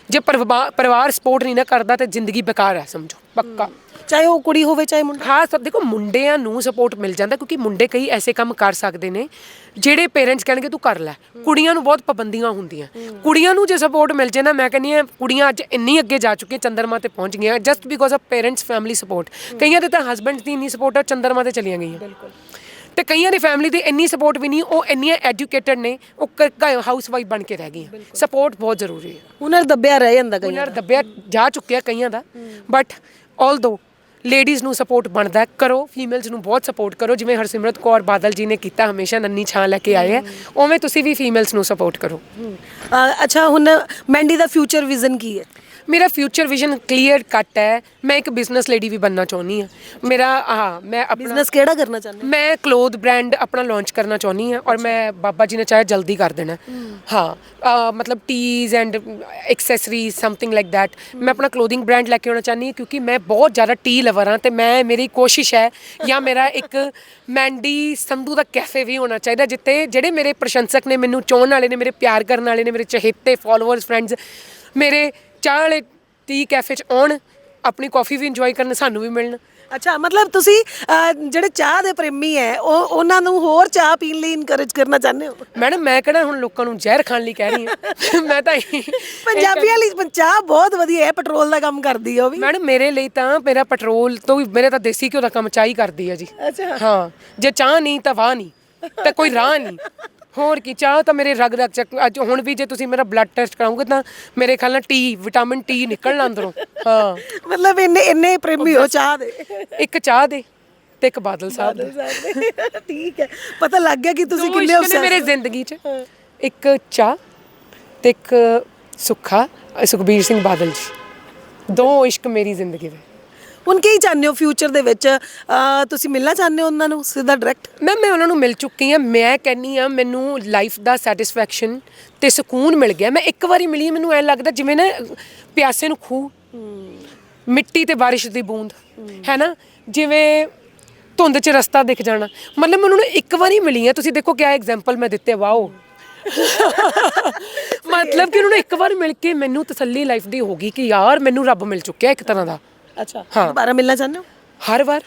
ਜੇ ਪਰਿਵਾ- ਪਰਿਵਾਰ ਸਪੋਰਟ ਨਹੀਂ ਨਾ ਕਰਦਾ ਤਾਂ ਜ਼ਿੰਦਗੀ ਬੇਕਾਰ ਹੈ ਸਮਝੋ ਪੱਕਾ ਚਾਹੇ ਉਹ ਕੁੜੀ ਹੋਵੇ ਚਾਹੇ ਮੁੰਡਾ। ਹਾਂ ਸਭ ਦੇਖੋ ਮੁੰਡਿਆਂ ਨੂੰ ਸਪੋਰਟ ਮਿਲ ਜਾਂਦਾ ਕਿਉਂਕਿ ਮੁੰਡੇ ਕਈ ਐਸੇ ਕੰਮ ਕਰ ਸਕਦੇ ਨੇ ਜਿਹੜੇ ਪੇਰੈਂਟਸ ਕਹਿਣਗੇ ਤੂੰ ਕਰ ਲੈ। ਕੁੜੀਆਂ ਨੂੰ ਬਹੁਤ ਪਾਬੰਦੀਆਂ ਹੁੰਦੀਆਂ। ਕੁੜੀਆਂ ਨੂੰ ਜੇ ਸਪੋਰਟ ਮਿਲ ਜੇ ਨਾ ਮੈਂ ਕਹਿੰਦੀ ਆ ਕੁੜੀਆਂ ਅੱਜ ਇੰਨੀ ਅੱਗੇ ਜਾ ਚੁੱਕੀਆਂ ਚੰਦਰਮਾ ਤੇ ਪਹੁੰਚ ਗਈਆਂ just because of parents family support ਕਈਆਂ ਦੇ ਤਾਂ ਹਸਬੰਡ ਦੀ ਇੰਨੀ ਸਪੋਰਟ ਹੈ ਚੰਦਰਮਾ ਤੇ ਚਲੀਆਂ ਗਈਆਂ। ਬਿਲਕੁਲ। ਤੇ ਕਈਆਂ ਦੀ ਫੈਮਿਲੀ ਦੀ ਇੰਨੀ ਸਪੋਰਟ ਵੀ ਨਹੀਂ ਉਹ ਇੰਨੀਆਂ ਐਜੂਕੇਟਡ ਨੇ ਉਹ ਹਾਊਸ ਵਾਈਫ ਬਣ ਕੇ ਰਹਿ ਗਈਆਂ। ਸਪੋਰਟ ਬਹੁਤ ਜ਼ਰੂਰੀ ਹੈ। ਹੁਨਰ ਦੱਬਿਆ ਰਹਿ ਜਾਂਦਾ ਕਈ ਹੁਨਰ ਦੱਬਿਆ ਜਾ ਚੁੱਕਿਆ ਕਈਆਂ ਦਾ। ਬਟ ਆਲਦੋ ਲੇਡੀਜ਼ ਨੂੰ ਸਪੋਰਟ ਬਣਦਾ ਹੈ, ਕਰੋ ਫੀਮੇਲਸ ਨੂੰ ਬਹੁਤ ਸਪੋਰਟ ਕਰੋ। ਜਿਵੇਂ ਹਰਸਿਮਰਤ ਕੌਰ ਬਾਦਲ ਜੀ ਨੇ ਕੀਤਾ ਹਮੇਸ਼ਾ ਨੰਨੀ ਛਾਂ ਲੈ ਕੇ ਆਏ ਹੈ। ਉਵੇਂ ਤੁਸੀਂ ਵੀ ਫੀਮੇਲਸ ਨੂੰ ਸਪੋਰਟ ਕਰੋ। ਅਹ ਅੱਛਾ ਹੁਣ ਮੈਂਡੀ ਦਾ ਫਿਊਚਰ ਵਿਜ਼ਨ ਕੀ ਹੈ? ਮੇਰਾ ਫਿਊਚਰ ਵਿਜ਼ਨ ਕਲੀਅਰ ਕੱਟ ਹੈ। ਮੈਂ ਇੱਕ ਬਿਜ਼ਨਸ ਲੇਡੀ ਵੀ ਬਣਨਾ ਚਾਹੁੰਦੀ ਹਾਂ। ਮੇਰਾ ਹਾਂ ਮੈਂ ਆਪਣਾ ਬਿਜ਼ਨਸ ਕਿਹੜਾ ਕਰਨਾ ਚਾਹੁੰਦੇ ਹੋ? ਮੈਂ ਕਲੋਥ ਬ੍ਰਾਂਡ ਆਪਣਾ ਲਾਂਚ ਕਰਨਾ ਚਾਹੁੰਦੀ ਹਾਂ ਔਰ ਮੈਂ ਬਾਬਾ ਜੀ ਨੇ ਚਾਹਿਆ ਜਲਦੀ ਕਰ ਦੇਣਾ। ਹਾਂ। ਅਹ ਮਤਲਬ tees and accessories something like that ਮੈਂ ਆਪਣਾ ਕਲੋਥਿੰਗ ਬ੍ਰਾਂਡ ਲੈ ਕੇ ਆਉਣਾ ਚਾਹੁੰਦੀ ਹਾਂ ਕਿਉਂਕਿ ਮੈਂ ਬਹੁਤ ਜ਼ਿਆਦਾ ਟੀ ਲਵਰ ਹਾਂ ਤੇ ਮੈਂ ਮੇਰੀ ਕੋਸ਼ਿਸ਼ ਹੈ ਜਾਂ ਮੇਰਾ ਇੱਕ ਮੈਂਡੀ ਸੰਧੂ ਦਾ ਕੈਫੇ ਵੀ ਹੋਣਾ ਚਾਹੀਦਾ ਜਿੱਥੇ ਜਿਹੜੇ ਮੇਰੇ ਪ੍ਰਸ਼ੰਸਕ ਨੇ ਮੈਨੂੰ ਚਾਹਣ ਵਾਲੇ ਨੇ ਮੇਰੇ ਪਿਆਰ ਕਰਨ ਵਾਲੇ ਨੇ ਮੇਰੇ ਚਹੇਤੇ ਫਾਲੋਅਰਸ ਫਰੈਂਡਸ ਮੇਰੇ ਚਾਹ ਵਾਲੇ ਟੀ ਕੈਫੇ 'ਚ ਆਉਣ ਆਪਣੀ ਕਾਫੀ ਵੀ ਇੰਜੋਏ ਕਰਨ ਸਾਨੂੰ ਵੀ ਮਿਲਣ। ਅੱਛਾ ਮਤਲਬ ਤੁਸੀਂ ਅਹ, ਜਿਹੜੇ ਚਾਹ ਦੇ ਪ੍ਰੇਮੀ ਹੈ ਉਹ ਉਹਨਾਂ ਨੂੰ ਹੋਰ ਚਾਹ ਪੀਣ ਲਈ ਇਨਕਰੇਜ ਕਰਨਾ ਚਾਹੁੰਦੇ ਹੋ? ਮੈਡਮ ਮੈਂ ਕਿਹੜਾ ਹੁਣ ਲੋਕਾਂ ਨੂੰ ਜ਼ਹਿਰ ਖਾਣ ਲਈ ਕਹਿ ਰਹੀ ਹਾਂ? ਮੈਂ ਤਾਂ ਇਹੀ- ਪੰਜਾਬੀਆਂ ਲਈ ਚਾਹ ਬਹੁਤ ਵਧੀਆ ਹੈ ਪੈਟਰੋਲ ਦਾ ਕੰਮ ਕਰਦੀ ਹੈ ਉਹ ਵੀ। ਮੈਡਮ ਮੇਰੇ ਲਈ ਤਾਂ ਮੇਰਾ ਪੈਟਰੋਲ ਤੋਂ ਵੀ ਮੇਰੇ ਤਾਂ ਦੇਸੀ ਘਿਓ ਦਾ ਕੰਮ ਚਾਹੀ ਕਰਦੀ ਆ ਜੀ। ਅੱਛਾ। ਹਾਂ ਜੇ ਚਾਹ ਨਹੀਂ ਤਾਂ ਵਾਹ ਨਹੀਂ ਤਾਂ ਕੋਈ ਰਾਹ ਨਹੀਂ। ਹੋਰ ਕੀ ਚਾਹ ਤਾਂ ਮੇਰੇ ਰਗ ਰਗ ਚੱਕ ਅੱਜ ਹੁਣ ਵੀ ਜੇ ਤੁਸੀਂ ਮੇਰਾ ਬਲੱਡ ਟੈਸਟ ਕਰਾਉਂਗੇ ਤਾਂ ਮੇਰੇ ਖਿਆਲ ਨਾਲ ਟੀ ਵਿਟਾਮਿਨ ਟੀ ਨਿਕਲਣਾ ਅੰਦਰੋਂ। ਹਾਂ। ਮਤਲਬ ਇੰਨੇ ਇੰਨੇ ਪ੍ਰੇਮੀ ਹੋ ਚਾਹ ਦੇ। ਇੱਕ ਚਾਹ ਦੇ ਤੇ ਇੱਕ ਬਾਦਲ ਸਾਹਿਬ ਦੇ। ਠੀਕ ਹੈ। ਪਤਾ ਲੱਗ ਗਿਆ ਕਿ ਤੁਸੀਂ ਕਿੰਨੇ obsessed ਮੇਰੇ। ਜ਼ਿੰਦਗੀ 'ਚ। ਇੱਕ ਚਾਹ ਤੇ ਇੱਕ ਸੁੱਖਾ ਸੁਖਬੀਰ ਸਿੰਘ ਬਾਦਲ ਜੀ। ਦੋ ਇਸ਼ਕ ਮੇਰੀ ਜ਼ਿੰਦਗੀ ਦੇ। ਹੁਣ ਕੀ ਚਾਹੁੰਦੇ ਹੋ ਫਿਊਚਰ ਦੇ ਵਿੱਚ? ਅਹ, ਤੁਸੀਂ ਮਿਲਣਾ ਚਾਹੁੰਦੇ ਹੋ ਉਹਨਾਂ ਨੂੰ ਸਿੱਧਾ ਡਾਇਰੈਕਟ ਮੈਂ ਮੈਂ ਉਹਨਾਂ ਨੂੰ ਮਿਲ ਚੁੱਕੀ ਹਾਂ। ਮੈਂ ਕਹਿੰਨੀ ਆ ਮੈਨੂੰ ਲਾਈਫ ਦਾ ਸੈਟੀਸਫੈਕਸ਼ਨ ਤੇ ਸਕੂਨ ਮਿਲ ਗਿਆ। ਮੈਂ ਇੱਕ ਵਾਰੀ ਮਿਲੀ ਮੈਨੂੰ ਐ ਲੱਗਦਾ ਜਿਵੇਂ ਨਾ ਪਿਆਸੇ ਨੂੰ ਖੂਹ ਮਿੱਟੀ ਤੇ ਬਾਰਿਸ਼ ਦੀ ਬੂੰਦ ਹੈ ਨਾ? ਜਿਵੇਂ ਧੁੰਦ 'ਚ ਰਸਤਾ ਦਿਖ ਜਾਣਾ। ਮਤਲਬ ਮੈਨੂੰ ਨਾ ਇੱਕ ਵਾਰੀ ਮਿਲੀ ਆ ਤੁਸੀਂ ਦੇਖੋ ਕਿਆ ਐਗਜ਼ਾਮਪਲ ਮੈਂ ਦਿੱਤੇ ਵਾਓ। ਮਤਲਬ ਕਿ ਉਹਨਾਂ ਨੂੰ ਇੱਕ ਵਾਰ ਮਿਲ ਕੇ ਮੈਨੂੰ ਤਸੱਲੀ ਲਾਈਫ ਦੀ ਹੋ ਗਈ ਕਿ ਯਾਰ ਮੈਨੂੰ ਰੱਬ ਮਿਲ ਚੁੱਕਿਆ ਇੱਕ ਤਰ੍ਹਾਂ ਦਾ। ਅੱਛਾ ਹਾਂ। ਦੁਬਾਰਾ ਮਿਲਣਾ ਚਾਹੁੰਦੇ ਹੋ ਹਰ ਵਾਰ।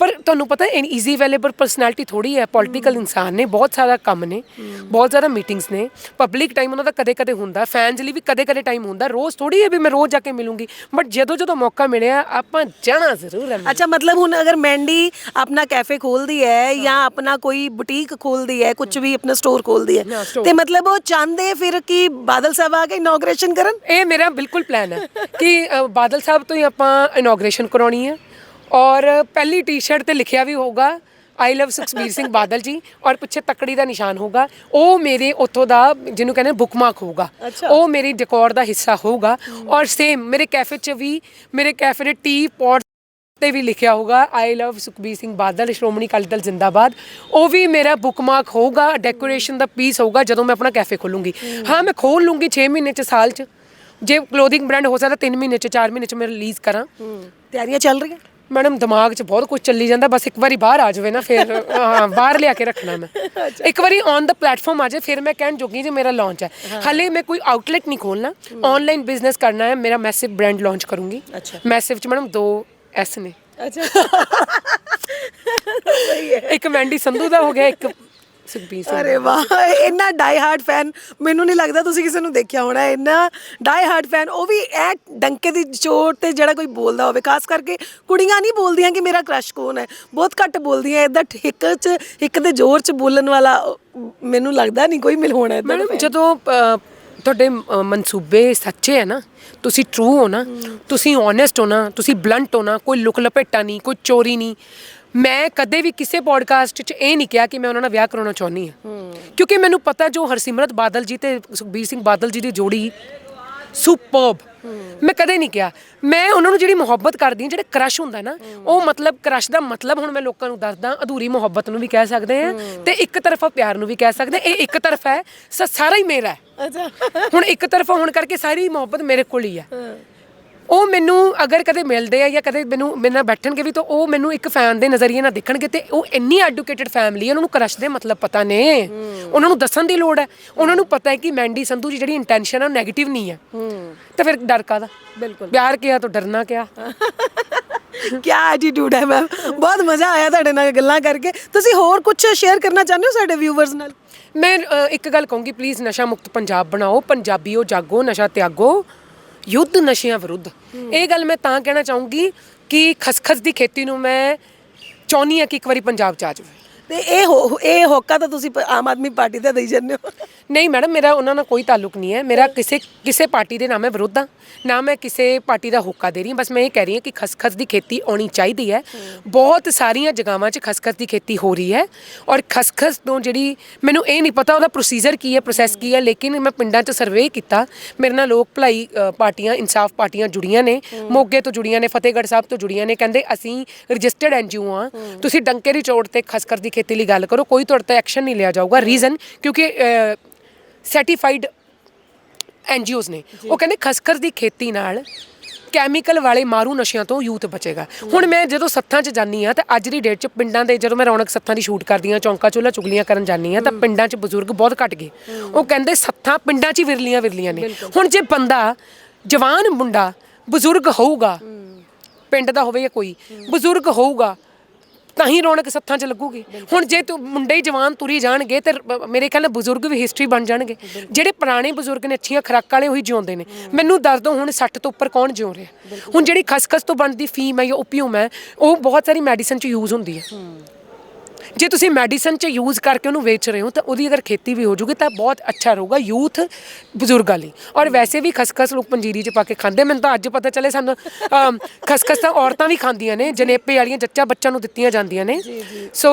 ਪਰ ਤੁਹਾਨੂੰ ਪਤਾ ਹੈ ਈਜ਼ੀ ਅਵੇਲੇਬਲ ਪਰਸਨੈਲਿਟੀ ਥੋੜੀ ਹੈ ਪੋਲੀਟੀਕਲ ਇਨਸਾਨ ਨੇ ਬਹੁਤ ਸਾਰਾ ਕੰਮ ਨੇ ਬਹੁਤ ਜ਼ਿਆਦਾ ਮੀਟਿੰਗਸ ਨੇ। ਪਬਲਿਕ ਟਾਈਮ ਉਹਨਾਂ ਦਾ ਕਦੇ ਕਦੇ ਹੁੰਦਾ ਫੈਨਸ ਲਈ ਵੀ ਕਦੇ ਕਦੇ ਟਾਈਮ ਹੁੰਦਾ ਰੋਜ਼ ਥੋੜੀ ਹੈ ਵੀ ਮੈਂ ਰੋਜ਼ ਜਾ ਕੇ ਮਿਲੂੰਗੀ ਬਟ ਜਦੋਂ ਜਦੋਂ ਮੌਕਾ ਮਿਲਿਆ ਆਪਾਂ ਜਾਣਾ ਜ਼ਰੂਰ ਹੈ। ਅੱਛਾ ਮਤਲਬ ਹੁਣ ਅਗਰ ਮੈਂਡੀ ਆਪਣਾ ਕੈਫੇ ਖੋਲਦੀ ਹੈ ਜਾਂ ਆਪਣਾ ਕੋਈ ਬੁਟੀਕ ਖੋਲਦੀ ਹੈ ਕੁਝ ਵੀ ਆਪਣਾ ਸਟੋਰ ਖੋਲਦੀ ਹੈ। ਤੇ ਮਤਲਬ ਉਹ ਚਾਹੁੰਦੇ ਫਿਰ ਕਿ ਬਾਦਲ ਸਾਹਿਬ ਆ ਕੇ ਇਨੋਗ੍ਰੇਸ਼ਨ ਕਰਨ? ਇਹ ਮੇਰਾ ਬਿਲਕੁਲ ਪਲਾਨ ਹੈ ਕਿ ਬਾਦਲ ਸਾਹਿਬ ਤੋਂ ਹੀ ਆਪਾਂ ਇਨੋਗ੍ਰੇਸ਼ਨ ਕਰਾਉਣੀ ਹੈ। ਔਰ ਪਹਿਲੀ ਟੀ-ਸ਼ਰਟ ਤੇ ਲਿਖਿਆ ਵੀ ਹੋਊਗਾ ਆਈ ਲਵ ਸੁਖਬੀਰ ਸਿੰਘ ਬਾਦਲ ਜੀ ਔਰ ਪਿੱਛੇ ਤੱਕੜੀ ਦਾ ਨਿਸ਼ਾਨ ਹੋਊਗਾ ਉਹ ਮੇਰੇ ਉੱਥੋਂ ਦਾ ਜਿਹਨੂੰ ਕਹਿੰਦੇ ਬੁਕਮਾਰਕ ਹੋਊਗਾ। ਉਹ ਮੇਰੀ ਡੈਕੋਰ ਦਾ ਹਿੱਸਾ ਹੋਊਗਾ ਔਰ ਸੇਮ ਮੇਰੇ ਕੈਫੇ 'ਚ ਵੀ ਮੇਰੇ ਕੈਫੇ ਦੇ ਟੀ ਪੌਟ ਤੇ ਵੀ ਲਿਖਿਆ ਹੋਊਗਾ ਆਈ ਲਵ ਸੁਖਬੀਰ ਸਿੰਘ ਬਾਦਲ ਸ਼੍ਰੋਮਣੀ ਅਕਾਲੀ ਦਲ ਜਿੰਦਾਬਾਦ। ਉਹ ਵੀ ਮੇਰਾ ਬੁਕਮਾਰਕ ਹੋਊਗਾ ਡੈਕੋਰੇਸ਼ਨ ਦਾ ਪੀਸ ਹੋਊਗਾ ਜਦੋਂ ਮੈਂ ਆਪਣਾ ਕੈਫੇ ਖੋਲੂੰਗੀ। ਹਾਂ। ਮੈਂ ਖੋਲ ਲੂੰਗੀ 6 ਮਹੀਨੇ ਚ ਸਾਲ ਚ। ਜੇ ਕਲੋਥਿੰਗ ਬ੍ਰਾਂਡ ਹੋ ਸਕਦਾ 3 ਮਹੀਨੇ ਚ 4 ਮਹੀਨੇ ਚ ਮੈਂ ਰਿਲੀਜ਼ ਕਰਾਂ। ਤਿਆਰੀਆਂ ਚੱਲ ਰਹੀਆਂ? ਮੈਡਮ ਦਿਮਾਗ 'ਚ ਬਹੁਤ ਕੁਝ ਚੱਲੀ ਜਾਂਦਾ ਬਸ ਇੱਕ ਵਾਰੀ ਬਾਹਰ ਆ ਜਾਵੇ ਨਾ ਫਿਰ ਹਾਂ ਬਾਹਰ ਲਿਆ ਕੇ ਰੱਖਣਾ ਮੈਂ। ਇੱਕ ਵਾਰੀ ਔਨ ਦਾ ਪਲੇਟਫਾਰਮ ਆ ਜਾਏ ਫਿਰ ਮੈਂ ਕਹਿਣ ਜੋਗੀ ਜੇ ਮੇਰਾ ਲਾਂਚ ਹੈ। ਹਲੇ ਮੈਂ ਕੋਈ ਆਊਟਲੈਟ ਨਹੀਂ ਖੋਲਣਾ ਆਨਲਾਈਨ ਬਿਜ਼ਨਸ ਕਰਨਾ ਹੈ ਮੇਰਾ ਮੈਸਿਵ ਬ੍ਰਾਂਡ ਲਾਂਚ ਕਰੂੰਗੀ। ਅੱਛਾ। ਮੈਸਿਵ 'ਚ ਮੈਡਮ ਦੋ ਐਸ ਨੇ। ਅੱਛਾ। ਸਹੀ ਹੈ। ਇੱਕ ਮੈਂਡੀ ਸੰਧੂ ਦਾ ਹੋ ਗਿਆ ਇੱਕ ਸੁਖਬੀਰ ਸਿੰਘ ਅਰੇ ਵਾਹ ਇੰਨਾ ਡਾਈ ਹਾਰਡ ਫੈਨ ਮੈਨੂੰ ਨਹੀਂ ਲੱਗਦਾ ਤੁਸੀਂ ਕਿਸੇ ਨੂੰ ਦੇਖਿਆ ਹੋਣਾ। ਇੰਨਾ ਡਾਈ ਹਾਰਡ ਫੈਨ ਉਹ ਵੀ ਐ ਡੰਕੇ ਦੀ ਚੋਟ ਤੇ ਜਿਹੜਾ ਕੋਈ ਬੋਲਦਾ ਹੋਵੇ ਖਾਸ ਕਰਕੇ ਕੁੜੀਆਂ ਨਹੀਂ ਬੋਲਦੀਆਂ ਕਿ ਮੇਰਾ ਕ੍ਰਸ਼ ਕੌਣ ਹੈ ਬਹੁਤ ਘੱਟ ਬੋਲਦੀਆਂ ਇਦਾਂ ਹਿੱਕ ਚ ਹਿੱਕ ਦੇ ਜ਼ੋਰ ਚ ਬੋਲਣ ਵਾਲਾ ਮੈਨੂੰ ਲੱਗਦਾ ਨਹੀਂ ਕੋਈ ਮਿਲ ਹੋਣਾ ਏਦਾਂ ਦਾ ਮੈਡਮ ਜਦੋਂ ਤੁਹਾਡੇ ਮਨਸੂਬੇ ਸੱਚੇ ਹੈ ਨਾ ਤੁਸੀਂ ਟਰੂ ਹੋ ਨਾ ਤੁਸੀਂ ਓਨੈਸਟ ਹੋ ਨਾ ਤੁਸੀਂ ਬਲੰਟ ਹੋ ਨਾ ਕੋਈ ਲੁਕ ਲਪੇਟਾ ਨਹੀਂ ਕੋਈ ਚੋਰੀ ਨਹੀਂ ਮੈਂ ਕਦੇ ਵੀ ਕਿਸੇ ਪੋਡਕਾਸਟ 'ਚ ਇਹ ਨਹੀਂ ਕਿਹਾ ਕਿ ਮੈਂ ਉਹਨਾਂ ਨਾਲ ਵਿਆਹ ਕਰਾਉਣਾ ਚਾਹੁੰਦੀ ਹਾਂ। ਕਿਉਂਕਿ ਮੈਨੂੰ ਪਤਾ ਜੋ ਹਰਸਿਮਰਤ ਬਾਦਲ ਜੀ ਤੇ ਸੁਖਬੀਰ ਸਿੰਘ ਬਾਦਲ ਜੀ ਦੀ ਜੋੜੀ ਸੁਪਰਬ ਮੈਂ ਕਦੇ ਨਹੀਂ ਕਿਹਾ। ਮੈਂ ਉਹਨਾਂ ਨੂੰ ਜਿਹੜੀ ਮੁਹੱਬਤ ਕਰਦੀ ਹਾਂ ਜਿਹੜੇ ਕ੍ਰਸ਼ ਹੁੰਦਾ ਨਾ ਉਹ ਮਤਲਬ ਕ੍ਰਸ਼ ਦਾ ਮਤਲਬ ਹੁਣ ਮੈਂ ਲੋਕਾਂ ਨੂੰ ਦੱਸਦਾ ਅਧੂਰੀ ਮੁਹੱਬਤ ਨੂੰ ਵੀ ਕਹਿ ਸਕਦੇ ਆ ਤੇ ਇੱਕ ਤਰਫਾ ਪਿਆਰ ਨੂੰ ਵੀ ਕਹਿ ਸਕਦੇ ਹਾਂ। ਇਹ ਇੱਕ ਤਰਫਾ ਹੈ ਸਾਰਾ ਹੀ ਮੇਰਾ ਹੈ। ਅੱਛਾ। ਹੁਣ ਇੱਕ ਤਰਫਾ ਹੋਣ ਕਰਕੇ ਸਾਰੀ ਮੁਹੱਬਤ ਮੇਰੇ ਕੋਲ ਹੀ ਆ ਉਹ ਮੈਨੂੰ ਅਗਰ ਕਦੇ ਮਿਲਦੇ ਆ ਜਾਂ ਕਦੇ ਮੈਨੂੰ ਮੇਰੇ ਨਾਲ ਬੈਠਣਗੇ ਵੀ ਤਾਂ ਉਹ ਮੈਨੂੰ ਇੱਕ ਫੈਨ ਦੇ ਨਜ਼ਰੀਏ ਨਾਲ ਦੇਖਣਗੇ ਤੇ ਉਹ ਇੰਨੀ ਐਡੂਕੇਟਡ ਫੈਮਿਲੀ ਉਹਨਾਂ ਨੂੰ ਕ੍ਰਸ਼ ਦੇ ਮਤਲਬ ਪਤਾ ਨੇ। ਉਹਨਾਂ ਨੂੰ ਦੱਸਣ ਦੀ ਲੋੜ ਹੈ। ਉਹਨਾਂ ਨੂੰ ਪਤਾ ਹੈ ਕਿ ਮੈਂਡੀ ਸੰਧੂ ਦੀ ਜਿਹੜੀ ਇੰਟੈਂਸ਼ਨ ਹੈ ਨੈਗੇਟਿਵ ਨਹੀਂ ਹੈ। ਤੇ ਫਿਰ ਡਰ ਕਾਦਾ ਬਿਲਕੁਲ। ਪਿਆਰ ਕਿਹਾ ਤਾਂ ਡਰਨਾ ਕਿਆ? ਕੀ ਐਟੀਟਿਊਡ ਹੈ ਮੈਮ। ਬਹੁਤ ਮਜ਼ਾ ਆਇਆ ਤੁਹਾਡੇ ਨਾਲ ਗੱਲਾਂ ਕਰਕੇ। ਤੁਸੀਂ ਹੋਰ ਕੁਝ ਸ਼ੇਅਰ ਕਰਨਾ ਚਾਹੁੰਦੇ ਹੋ ਸਾਡੇ ਵਿਊਵਰਸ ਨਾਲ? ਮੈਂ ਅ, ਇੱਕ ਗੱਲ ਕਹੂੰਗੀ ਪਲੀਜ਼ ਨਸ਼ਾ ਮੁਕਤ ਪੰਜਾਬ ਬਣਾਓ। ਪੰਜਾਬੀਓ ਜਾਗੋ ਨਸ਼ਾ ਤਿਆਗੋ। ਯੁੱਧ ਨਸ਼ਿਆਂ ਵਿਰੁੱਧ। ਇਹ ਗੱਲ ਮੈਂ ਤਾਂ ਕਹਿਣਾ ਚਾਹੂੰਗੀ ਕਿ ਖਸਖਸ ਦੀ ਖੇਤੀ ਨੂੰ ਮੈਂ ਚਾਹੁੰਦੀ ਹਾਂ ਕਿ ਇੱਕ ਵਾਰੀ ਪੰਜਾਬ ਚ ਆ ਜਾਵੇ। ਤੇ ਇਹ ਹੋ- ਇਹ ਹੋਕਾ ਤਾਂ ਤੁਸੀਂ ਪ- ਆਮ ਆਦਮੀ ਪਾਰਟੀ ਦਾ ਦੇਈ ਜਾਂਦੇ ਹੋ। ਨਹੀਂ ਮੈਡਮ ਮੇਰਾ ਉਹਨਾਂ ਨਾਲ ਕੋਈ ਤਾਲੁਕ ਨਹੀਂ ਹੈ। ਮੇਰਾ ਕਿਸੇ ਕਿਸੇ ਪਾਰਟੀ ਦੇ ਨਾ ਮੈਂ ਵਿਰੋਧ ਹਾਂ ਨਾ ਮੈਂ ਕਿਸੇ ਪਾਰਟੀ ਦਾ ਹੋਕਾ ਦੇ ਰਹੀ ਹਾਂ ਬਸ ਮੈਂ ਇਹ ਕਹਿ ਰਹੀ ਹਾਂ ਕਿ ਖਸਖਸ ਦੀ ਖੇਤੀ ਆਉਣੀ ਚਾਹੀਦੀ ਹੈ। ਬਹੁਤ ਸਾਰੀਆਂ ਜਗ੍ਹਾਵਾਂ 'ਚ ਖਸਖਸ ਦੀ ਖੇਤੀ ਹੋ ਰਹੀ ਹੈ ਔਰ ਖਸਖਸ ਤੋਂ ਜਿਹੜੀ ਮੈਨੂੰ ਇਹ ਨਹੀਂ ਪਤਾ ਉਹਦਾ ਪ੍ਰੋਸੀਜਰ ਕੀ ਹੈ ਪ੍ਰੋਸੈਸ ਕੀ ਹੈ ਲੇਕਿਨ ਮੈਂ ਪਿੰਡਾਂ 'ਚ ਸਰਵੇ ਕੀਤਾ। ਮੇਰੇ ਨਾਲ ਲੋਕ ਭਲਾਈ ਅ, ਪਾਰਟੀਆਂ ਇਨਸਾਫ ਪਾਰਟੀਆਂ ਜੁੜੀਆਂ ਨੇ ਮੋਗੇ ਤੋਂ ਜੁੜੀਆਂ ਨੇ ਫਤਿਹਗੜ੍ਹ ਸਾਹਿਬ ਤੋਂ ਜੁੜੀਆਂ ਨੇ ਕਹਿੰਦੇ ਅਸੀਂ ਰਜਿਸਟਰਡ ਐਨਜੀਓ ਆ ਤੁਸੀਂ ਡੰਕੇ ਦੀ ਚੋਟ ਤੇ ਖਸਖਸ ਦੀ ਖੇਤੀ ਲਈ ਗੱਲ ਕਰੋ ਕੋਈ ਤੁਹਾਡੇ ਤੇ ਐਕਸ਼ਨ ਨਹੀਂ ਲਿਆ ਜਾਊਗਾ ਰੀਜ਼ਨ ਕਿਉਂਕਿ ਸਰਟੀਫਾਈਡ ਐਨਜੀਓਜ਼ ਨੇ। ਉਹ ਕਹਿੰਦੇ ਖਸਖਸ ਦੀ ਖੇਤੀ ਨਾਲ ਕੈਮੀਕਲ ਵਾਲੇ ਮਾਰੂ ਨਸ਼ਿਆਂ ਤੋਂ ਯੂਥ ਬਚੇਗਾ। ਹੁਣ ਮੈਂ ਜਦੋਂ ਸੱਥਾਂ 'ਚ ਜਾਂਦੀ ਆ ਤਾਂ ਅੱਜ ਦੀ ਡੇਟ 'ਚ ਪਿੰਡਾਂ ਦੇ ਜਦੋਂ ਮੈਂ ਰੌਣਕ ਸੱਥਾਂ ਦੀ ਸ਼ੂਟ ਕਰਦੀ ਆ ਚੌਂਕਾ ਚੁੱਲਾ ਚੁਗਲੀਆਂ ਕਰਨ ਜਾਂਦੀ ਆ ਤਾਂ ਪਿੰਡਾਂ 'ਚ ਬਜ਼ੁਰਗ ਬਹੁਤ ਘਟ ਗਏ। ਉਹ ਕਹਿੰਦੇ ਸੱਥਾਂ ਪਿੰਡਾਂ 'ਚ ਹੀ ਵਿਰਲੀਆਂ ਵਿਰਲੀਆਂ ਨੇ। ਹੁਣ ਜੇ ਬੰਦਾ ਜਵਾਨ ਮੁੰਡਾ ਬਜ਼ੁਰਗ ਹੋਊਗਾ ਪਿੰਡ ਦਾ ਹੋਵੇ ਜਾਂ ਕੋਈ ਬਜ਼ੁਰਗ ਹੋਊਗਾ ਤਾਂ ਹੀ ਰੌਣਕ ਸੱਥਾਂ 'ਚ ਲੱਗੂਗੀ। ਹੁਣ ਜੇ ਤੂੰ ਮੁੰਡੇ ਹੀ ਜਵਾਨ ਤੁਰੀ ਜਾਣਗੇ ਤੇ ਮੇਰੇ ਖਿਆਲ ਨਾਲ ਬਜ਼ੁਰਗ ਵੀ ਹਿਸਟਰੀ ਬਣ ਜਾਣਗੇ। ਜਿਹੜੇ ਪੁਰਾਣੇ ਬਜ਼ੁਰਗ ਨੇ ਅੱਛੀਆਂ ਖੁਰਾਕਾਂ ਵਾਲੇ ਉਹੀ ਜਿਉਂਦੇ ਨੇ। ਮੈਨੂੰ ਦੱਸ ਦਿਓ ਹੁਣ 60 ਤੋਂ ਉੱਪਰ ਕੌਣ ਜਿਉ ਰਿਹਾ? ਹੁਣ ਜਿਹੜੀ ਖਸਖਸ ਤੋਂ ਬਣਦੀ ਫੀਮ ਹੈ ਜਾਂ ਓਪੀਅਮ ਹੈ ਉਹ ਬਹੁਤ ਸਾਰੀ ਮੈਡੀਸਨ 'ਚ ਯੂਜ਼ ਹੁੰਦੀ ਹੈ। ਜੇ ਤੁਸੀਂ ਮੈਡੀਸਨ 'ਚ ਯੂਜ਼ ਕਰਕੇ ਉਹਨੂੰ ਵੇਚ ਰਹੇ ਹੋ ਤਾਂ ਉਹਦੀ ਅਗਰ ਖੇਤੀ ਵੀ ਹੋ ਜੂਗੀ ਤਾਂ ਬਹੁਤ ਅੱਛਾ ਰਹੂਗਾ ਯੂਥ ਬਜ਼ੁਰਗਾਂ ਲਈ। ਔਰ ਵੈਸੇ ਵੀ ਖਸਖਸ ਲੋਕ ਪੰਜੀਰੀ 'ਚ ਪਾ ਕੇ ਖਾਂਦੇ ਮੈਨੂੰ ਤਾਂ ਅੱਜ ਪਤਾ ਚੱਲੇ ਸਾਨੂੰ ਅਮ, ਖਸਖਸ ਤਾਂ ਔਰਤਾਂ ਵੀ ਖਾਂਦੀਆਂ ਨੇ ਜਨੇਪੇ ਵਾਲੀਆਂ ਜੱਚਾ ਬੱਚਾ ਨੂੰ ਦਿੱਤੀਆਂ ਜਾਂਦੀਆਂ ਨੇ। ਸੋ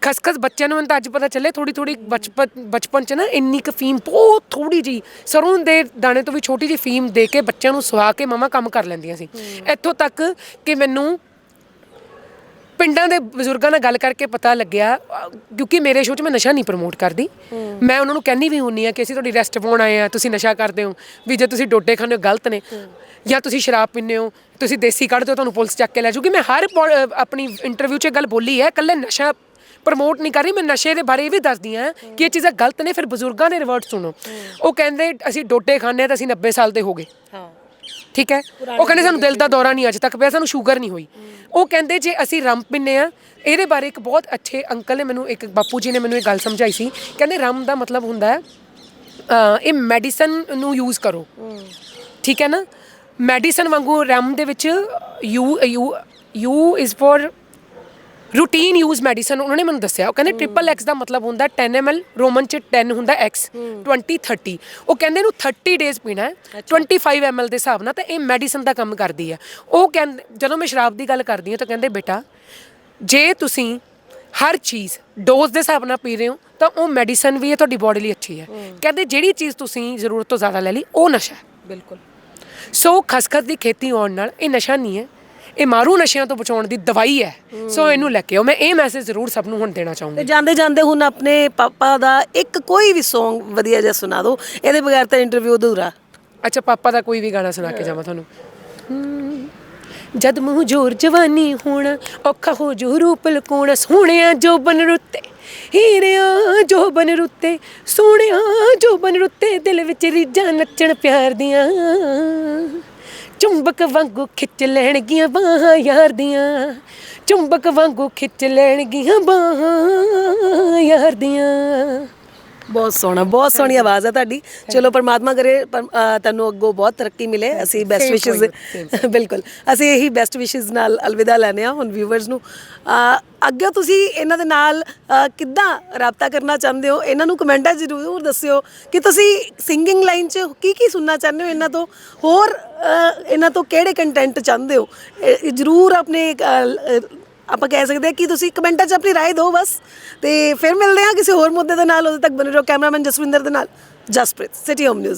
ਖਸਖਸ ਬੱਚਿਆਂ ਨੂੰ ਮੈਨੂੰ ਤਾਂ ਅੱਜ ਪਤਾ ਚੱਲੇ ਥੋੜੀ ਥੋੜੀ ਬਚਪਨ ਬਚਪਨ 'ਚ ਨਾ ਇੰਨੀ ਕੁ ਫੀਮ ਬਹੁਤ ਥੋੜੀ ਜੀ ਸਰੋਂ ਦੇ ਦਾਣੇ ਤੋਂ ਵੀ ਛੋਟੀ ਜੀ ਫੀਮ ਦੇ ਕੇ ਬੱਚਿਆਂ ਨੂੰ ਸਵਾ ਕੇ ਮਮਾ ਕੰਮ ਕਰ ਲੈਂਦੀਆਂ ਸੀ। ਇੱਥੋਂ ਤੱਕ ਕਿ ਮੈਨੂੰ ਪਿੰਡਾਂ ਦੇ ਬਜ਼ੁਰਗਾਂ ਨਾਲ ਗੱਲ ਕਰਕੇ ਪਤਾ ਲੱਗਿਆ ਕਿਉਂਕਿ ਮੇਰੇ ਸ਼ੋਅ 'ਚ ਮੈਂ ਨਸ਼ਾ ਨਹੀਂ ਪ੍ਰਮੋਟ ਕਰਦੀ। ਮੈਂ ਉਹਨਾਂ ਨੂੰ ਕਹਿੰਦੀ ਵੀ ਹੁੰਨੀ ਆ ਕਿ ਅਸੀਂ ਤੁਹਾਡੀ ਰੈਸਟ ਪਾਉਣ ਆਏ ਆ ਤੁਸੀਂ ਨਸ਼ਾ ਕਰਦੇ ਹੋ ਵੀ ਜੇ ਤੁਸੀਂ ਡੋਡੇ ਖਾਂਦੇ ਹੋ ਗਲਤ ਨੇ। ਜਾਂ ਤੁਸੀਂ ਸ਼ਰਾਬ ਪੀਂਦੇ ਹੋ ਤੁਸੀਂ ਦੇਸੀ ਕੱਢਦੇ ਹੋ ਤੁਹਾਨੂੰ ਪੁਲਿਸ ਚੱਕ ਕੇ ਲੈ ਜੂਗੀ ਮੈਂ ਹਰ ਪੋ- ਆਪਣੀ ਇੰਟਰਵਿਊ 'ਚ ਇਹ ਗੱਲ ਬੋਲੀ ਹੈ ਇਕੱਲੇ ਨਸ਼ਾ ਪ੍ਰਮੋਟ ਨਹੀਂ ਕਰ ਰਹੀ ਮੈਂ ਨਸ਼ੇ ਦੇ ਬਾਰੇ ਇਹ ਵੀ ਦੱਸਦੀ ਆ ਕਿ ਇਹ ਚੀਜ਼ਾਂ ਗਲਤ ਨੇ ਫਿਰ ਬਜ਼ੁਰਗਾਂ ਦੇ ਰਿਵਰਟ ਸੁਣੋ। ਉਹ ਕਹਿੰਦੇ ਅਸੀਂ ਡੋਡੇ ਖਾਂਦੇ ਆ ਤਾਂ ਅਸੀਂ 90 ਸਾਲ ਦੇ ਹੋ ਗਏ। ਹਾਂ। ਠੀਕ ਹੈ? ਉਹ ਕਹਿੰਦੇ ਸਾਨੂੰ ਦਿਲ ਦਾ ਦੌਰਾ ਨਹੀਂ ਅੱਜ ਤੱਕ ਪਿਆ ਸਾਨੂੰ ਸ਼ੂਗਰ ਨਹੀਂ ਹੋਈ। ਉਹ ਕਹਿੰਦੇ ਜੇ ਅਸੀਂ ਰਮ ਪੀਂਦੇ ਆ ਇਹਦੇ ਬਾਰੇ ਇੱਕ ਬਹੁਤ ਅੱਛੇ ਅੰਕਲ ਨੇ ਮੈਨੂੰ ਇੱਕ ਬਾਪੂ ਜੀ ਨੇ ਮੈਨੂੰ ਇਹ ਗੱਲ ਸਮਝਾਈ ਸੀ। ਕਹਿੰਦੇ ਰਮ ਦਾ ਮਤਲਬ ਹੁੰਦਾ ਹੈ ਇਹ ਮੈਡੀਸਨ ਨੂੰ ਯੂਜ਼ ਕਰੋ। ਠੀਕ ਹੈ ਨਾ? ਮੈਡੀਸਨ ਵਾਂਗੂ ਰਮ ਦੇ ਵਿੱਚ you you you is for routine use medicine ਉਹਨਾਂ ਨੇ ਮੈਨੂੰ ਦੱਸਿਆ ਉਹ ਕਹਿੰਦੇ ਟ੍ਰਿਪਲ ਐਕਸ ਦਾ ਮਤਲਬ ਹੁੰਦਾ 10 ml ਰੋਮਨ ਚ 10 ਹੁੰਦਾ x 20 30 ਉਹ ਕਹਿੰਦੇ ਇਹਨੂੰ 30 ਡੇਜ਼ ਪੀਣਾ ਹੈ 25 ml ਦੇ ਹਿਸਾਬ ਨਾਲ ਤਾਂ ਇਹ ਮੈਡੀਸਨ ਦਾ ਕੰਮ ਕਰਦੀ ਹੈ ਉਹ ਕਹਿੰਦੇ ਜਦੋਂ ਮੈਂ ਸ਼ਰਾਬ ਦੀ ਗੱਲ ਕਰਦੀ ਹਾਂ ਤਾਂ ਕਹਿੰਦੇ ਬੇਟਾ ਜੇ ਤੁਸੀਂ ਹਰ ਚੀਜ਼ ਡੋਜ਼ ਦੇ ਹਿਸਾਬ ਨਾਲ ਪੀ ਰਹੇ ਹੋ ਤਾਂ ਉਹ ਮੈਡੀਸਨ ਵੀ ਹੈ ਤੁਹਾਡੀ ਬੋਡੀ ਲਈ ਅੱਛੀ ਹੈ ਕਹਿੰਦੇ ਜਿਹੜੀ ਚੀਜ਼ ਤੁਸੀਂ ਜ਼ਰੂਰਤ ਤੋਂ ਜ਼ਿਆਦਾ ਲੈ ਲਈ ਉਹ ਨਸ਼ਾ ਹੈ ਬਿਲਕੁਲ ਸੋ ਖਸਖਸ ਦੀ ਖੇਤੀ ਆਉਣ ਨਾਲ ਇਹ ਨਸ਼ਾ ਨਹੀਂ ਹੈ ਇਹ ਮਾਰੂ ਨਸ਼ਿਆਂ ਤੋਂ ਬਚਾਉਣ ਦੀ ਦਵਾਈ ਹੈ। ਸੋ ਇਹਨੂੰ ਲੈ ਕੇ ਆਓ। ਮੈਂ ਇਹ ਮੈਸੇਜ ਜ਼ਰੂਰ ਸਭ ਨੂੰ ਹੁਣ ਦੇਣਾ ਤੇ ਚਾਹੂੰਗੀ ਜਾਂਦੇ ਜਾਂਦੇ ਹੁਣ ਆਪਣੇ ਪਾਪਾ ਦਾ ਇੱਕ ਕੋਈ ਵੀ Song ਵਧੀਆ ਜਿਹਾ ਸੁਣਾ ਦਿਓ। ਇਹਦੇ ਬਗੈਰ ਤਾਂ ਇੰਟਰਵਿਊ ਅਧੂਰਾ। ਅੱਛਾ ਪਾਪਾ ਦਾ ਕੋਈ ਵੀ ਗਾਣਾ ਸੁਣਾ ਕੇ ਜਾਵਾਂ ਤੁਹਾਨੂੰ। ਜਦ ਮੂੰਹ ਜੋਰ ਜਵਾਨੀ ਹੋਣਾ ਔਖਾ ਹੋ ਜੂ ਰੂਪ ਲਕੋਣਾ ਸੋਹਣਿਆ ਜੋ ਬਨ ਰੁੱਤੇ ਹੀਰਿਆ ਜੋ ਬਨ ਰੁੱਤੇ ਸੋਹਣਿਆ ਜੋ ਬਨ ਰੁੱਤੇ ਦਿਲ ਵਿੱਚ ਰੀਝਾਂ ਨੱਚਣ ਪਿਆਰ ਦੀਆਂ। ਚੁੰਬਕ ਵਾਂਗੂ ਖਿੱਚ ਲੈਣਗੀਆਂ ਬਾਹਾਂ ਯਾਰ ਦੀਆਂ। ਚੁੰਬਕ ਵਾਂਗੂ ਖਿੱਚ ਲੈਣਗੀਆਂ ਬਾਹਾਂ ਯਾਰ ਦੀਆਂ। ਬਹੁਤ ਸੋਹਣਾ ਬਹੁਤ ਸੋਹਣੀ ਆਵਾਜ਼ ਹੈ ਤੁਹਾਡੀ। ਚਲੋ ਪਰਮਾਤਮਾ ਕਰੇ ਪਰ- ਅ, ਤੁਹਾਨੂੰ ਅੱਗੋਂ ਬਹੁਤ ਤਰੱਕੀ ਮਿਲੇ। ਅਸੀਂ ਬੈਸਟ Same for ਵਿਸ਼ੇਸ ਬਿਲਕੁਲ। ਅਸੀਂ ਇਹੀ ਬੈਸਟ ਵਿਸ਼ੇਸ ਨਾਲ ਅਲਵਿਦਾ ਲੈਨੇ ਆ ਹੁਣ ਵਿਊਵਰਸ ਨੂੰ। ਅ, ਅੱਗੇ ਤੁਸੀਂ ਇਹਨਾਂ ਦੇ ਨਾਲ ਅ, ਕਿੱਦਾਂ ਰਾਬਤਾ ਕਰਨਾ ਚਾਹੁੰਦੇ ਹੋ? ਇਹਨਾਂ ਨੂੰ ਕਮੈਂਟਾਂ 'ਚ ਜ਼ਰੂਰ ਦੱਸਿਓ ਕਿ ਤੁਸੀਂ ਸਿੰਗਿੰਗ ਲਾਈਨ 'ਚ ਕੀ ਕੀ ਸੁਣਨਾ ਚਾਹੁੰਦੇ ਹੋ ਇਹਨਾਂ ਤੋਂ? ਹੋਰ ਅ, ਇਹਨਾਂ ਤੋਂ ਕਿਹੜੇ ਕੰਟੈਂਟ ਚਾਹੁੰਦੇ ਹੋ? ਇਹ- ਇਹ ਜ਼ਰੂਰ ਆਪਣੇ ਆਪਾਂ ਕਹਿ ਸਕਦੇ ਹਾਂ ਕਿ ਤੁਸੀਂ ਕਮੈਂਟਾਂ 'ਚ ਆਪਣੀ رائے ਦਿਓ ਬਸ ਤੇ ਫਿਰ ਮਿਲਦੇ ਹਾਂ ਕਿਸੇ ਹੋਰ ਮੁੱਦੇ ਦੇ ਨਾਲ ਉਦੋਂ ਤੱਕ ਬਨੇ ਰਹੋ ਕੈਮਰਾਮੈਨ ਜਸਵਿੰਦਰ ਦੇ ਨਾਲ ਜਸਪ੍ਰੀਤ ਸਿਟੀ ਹੋਮ ਨਿਊਜ਼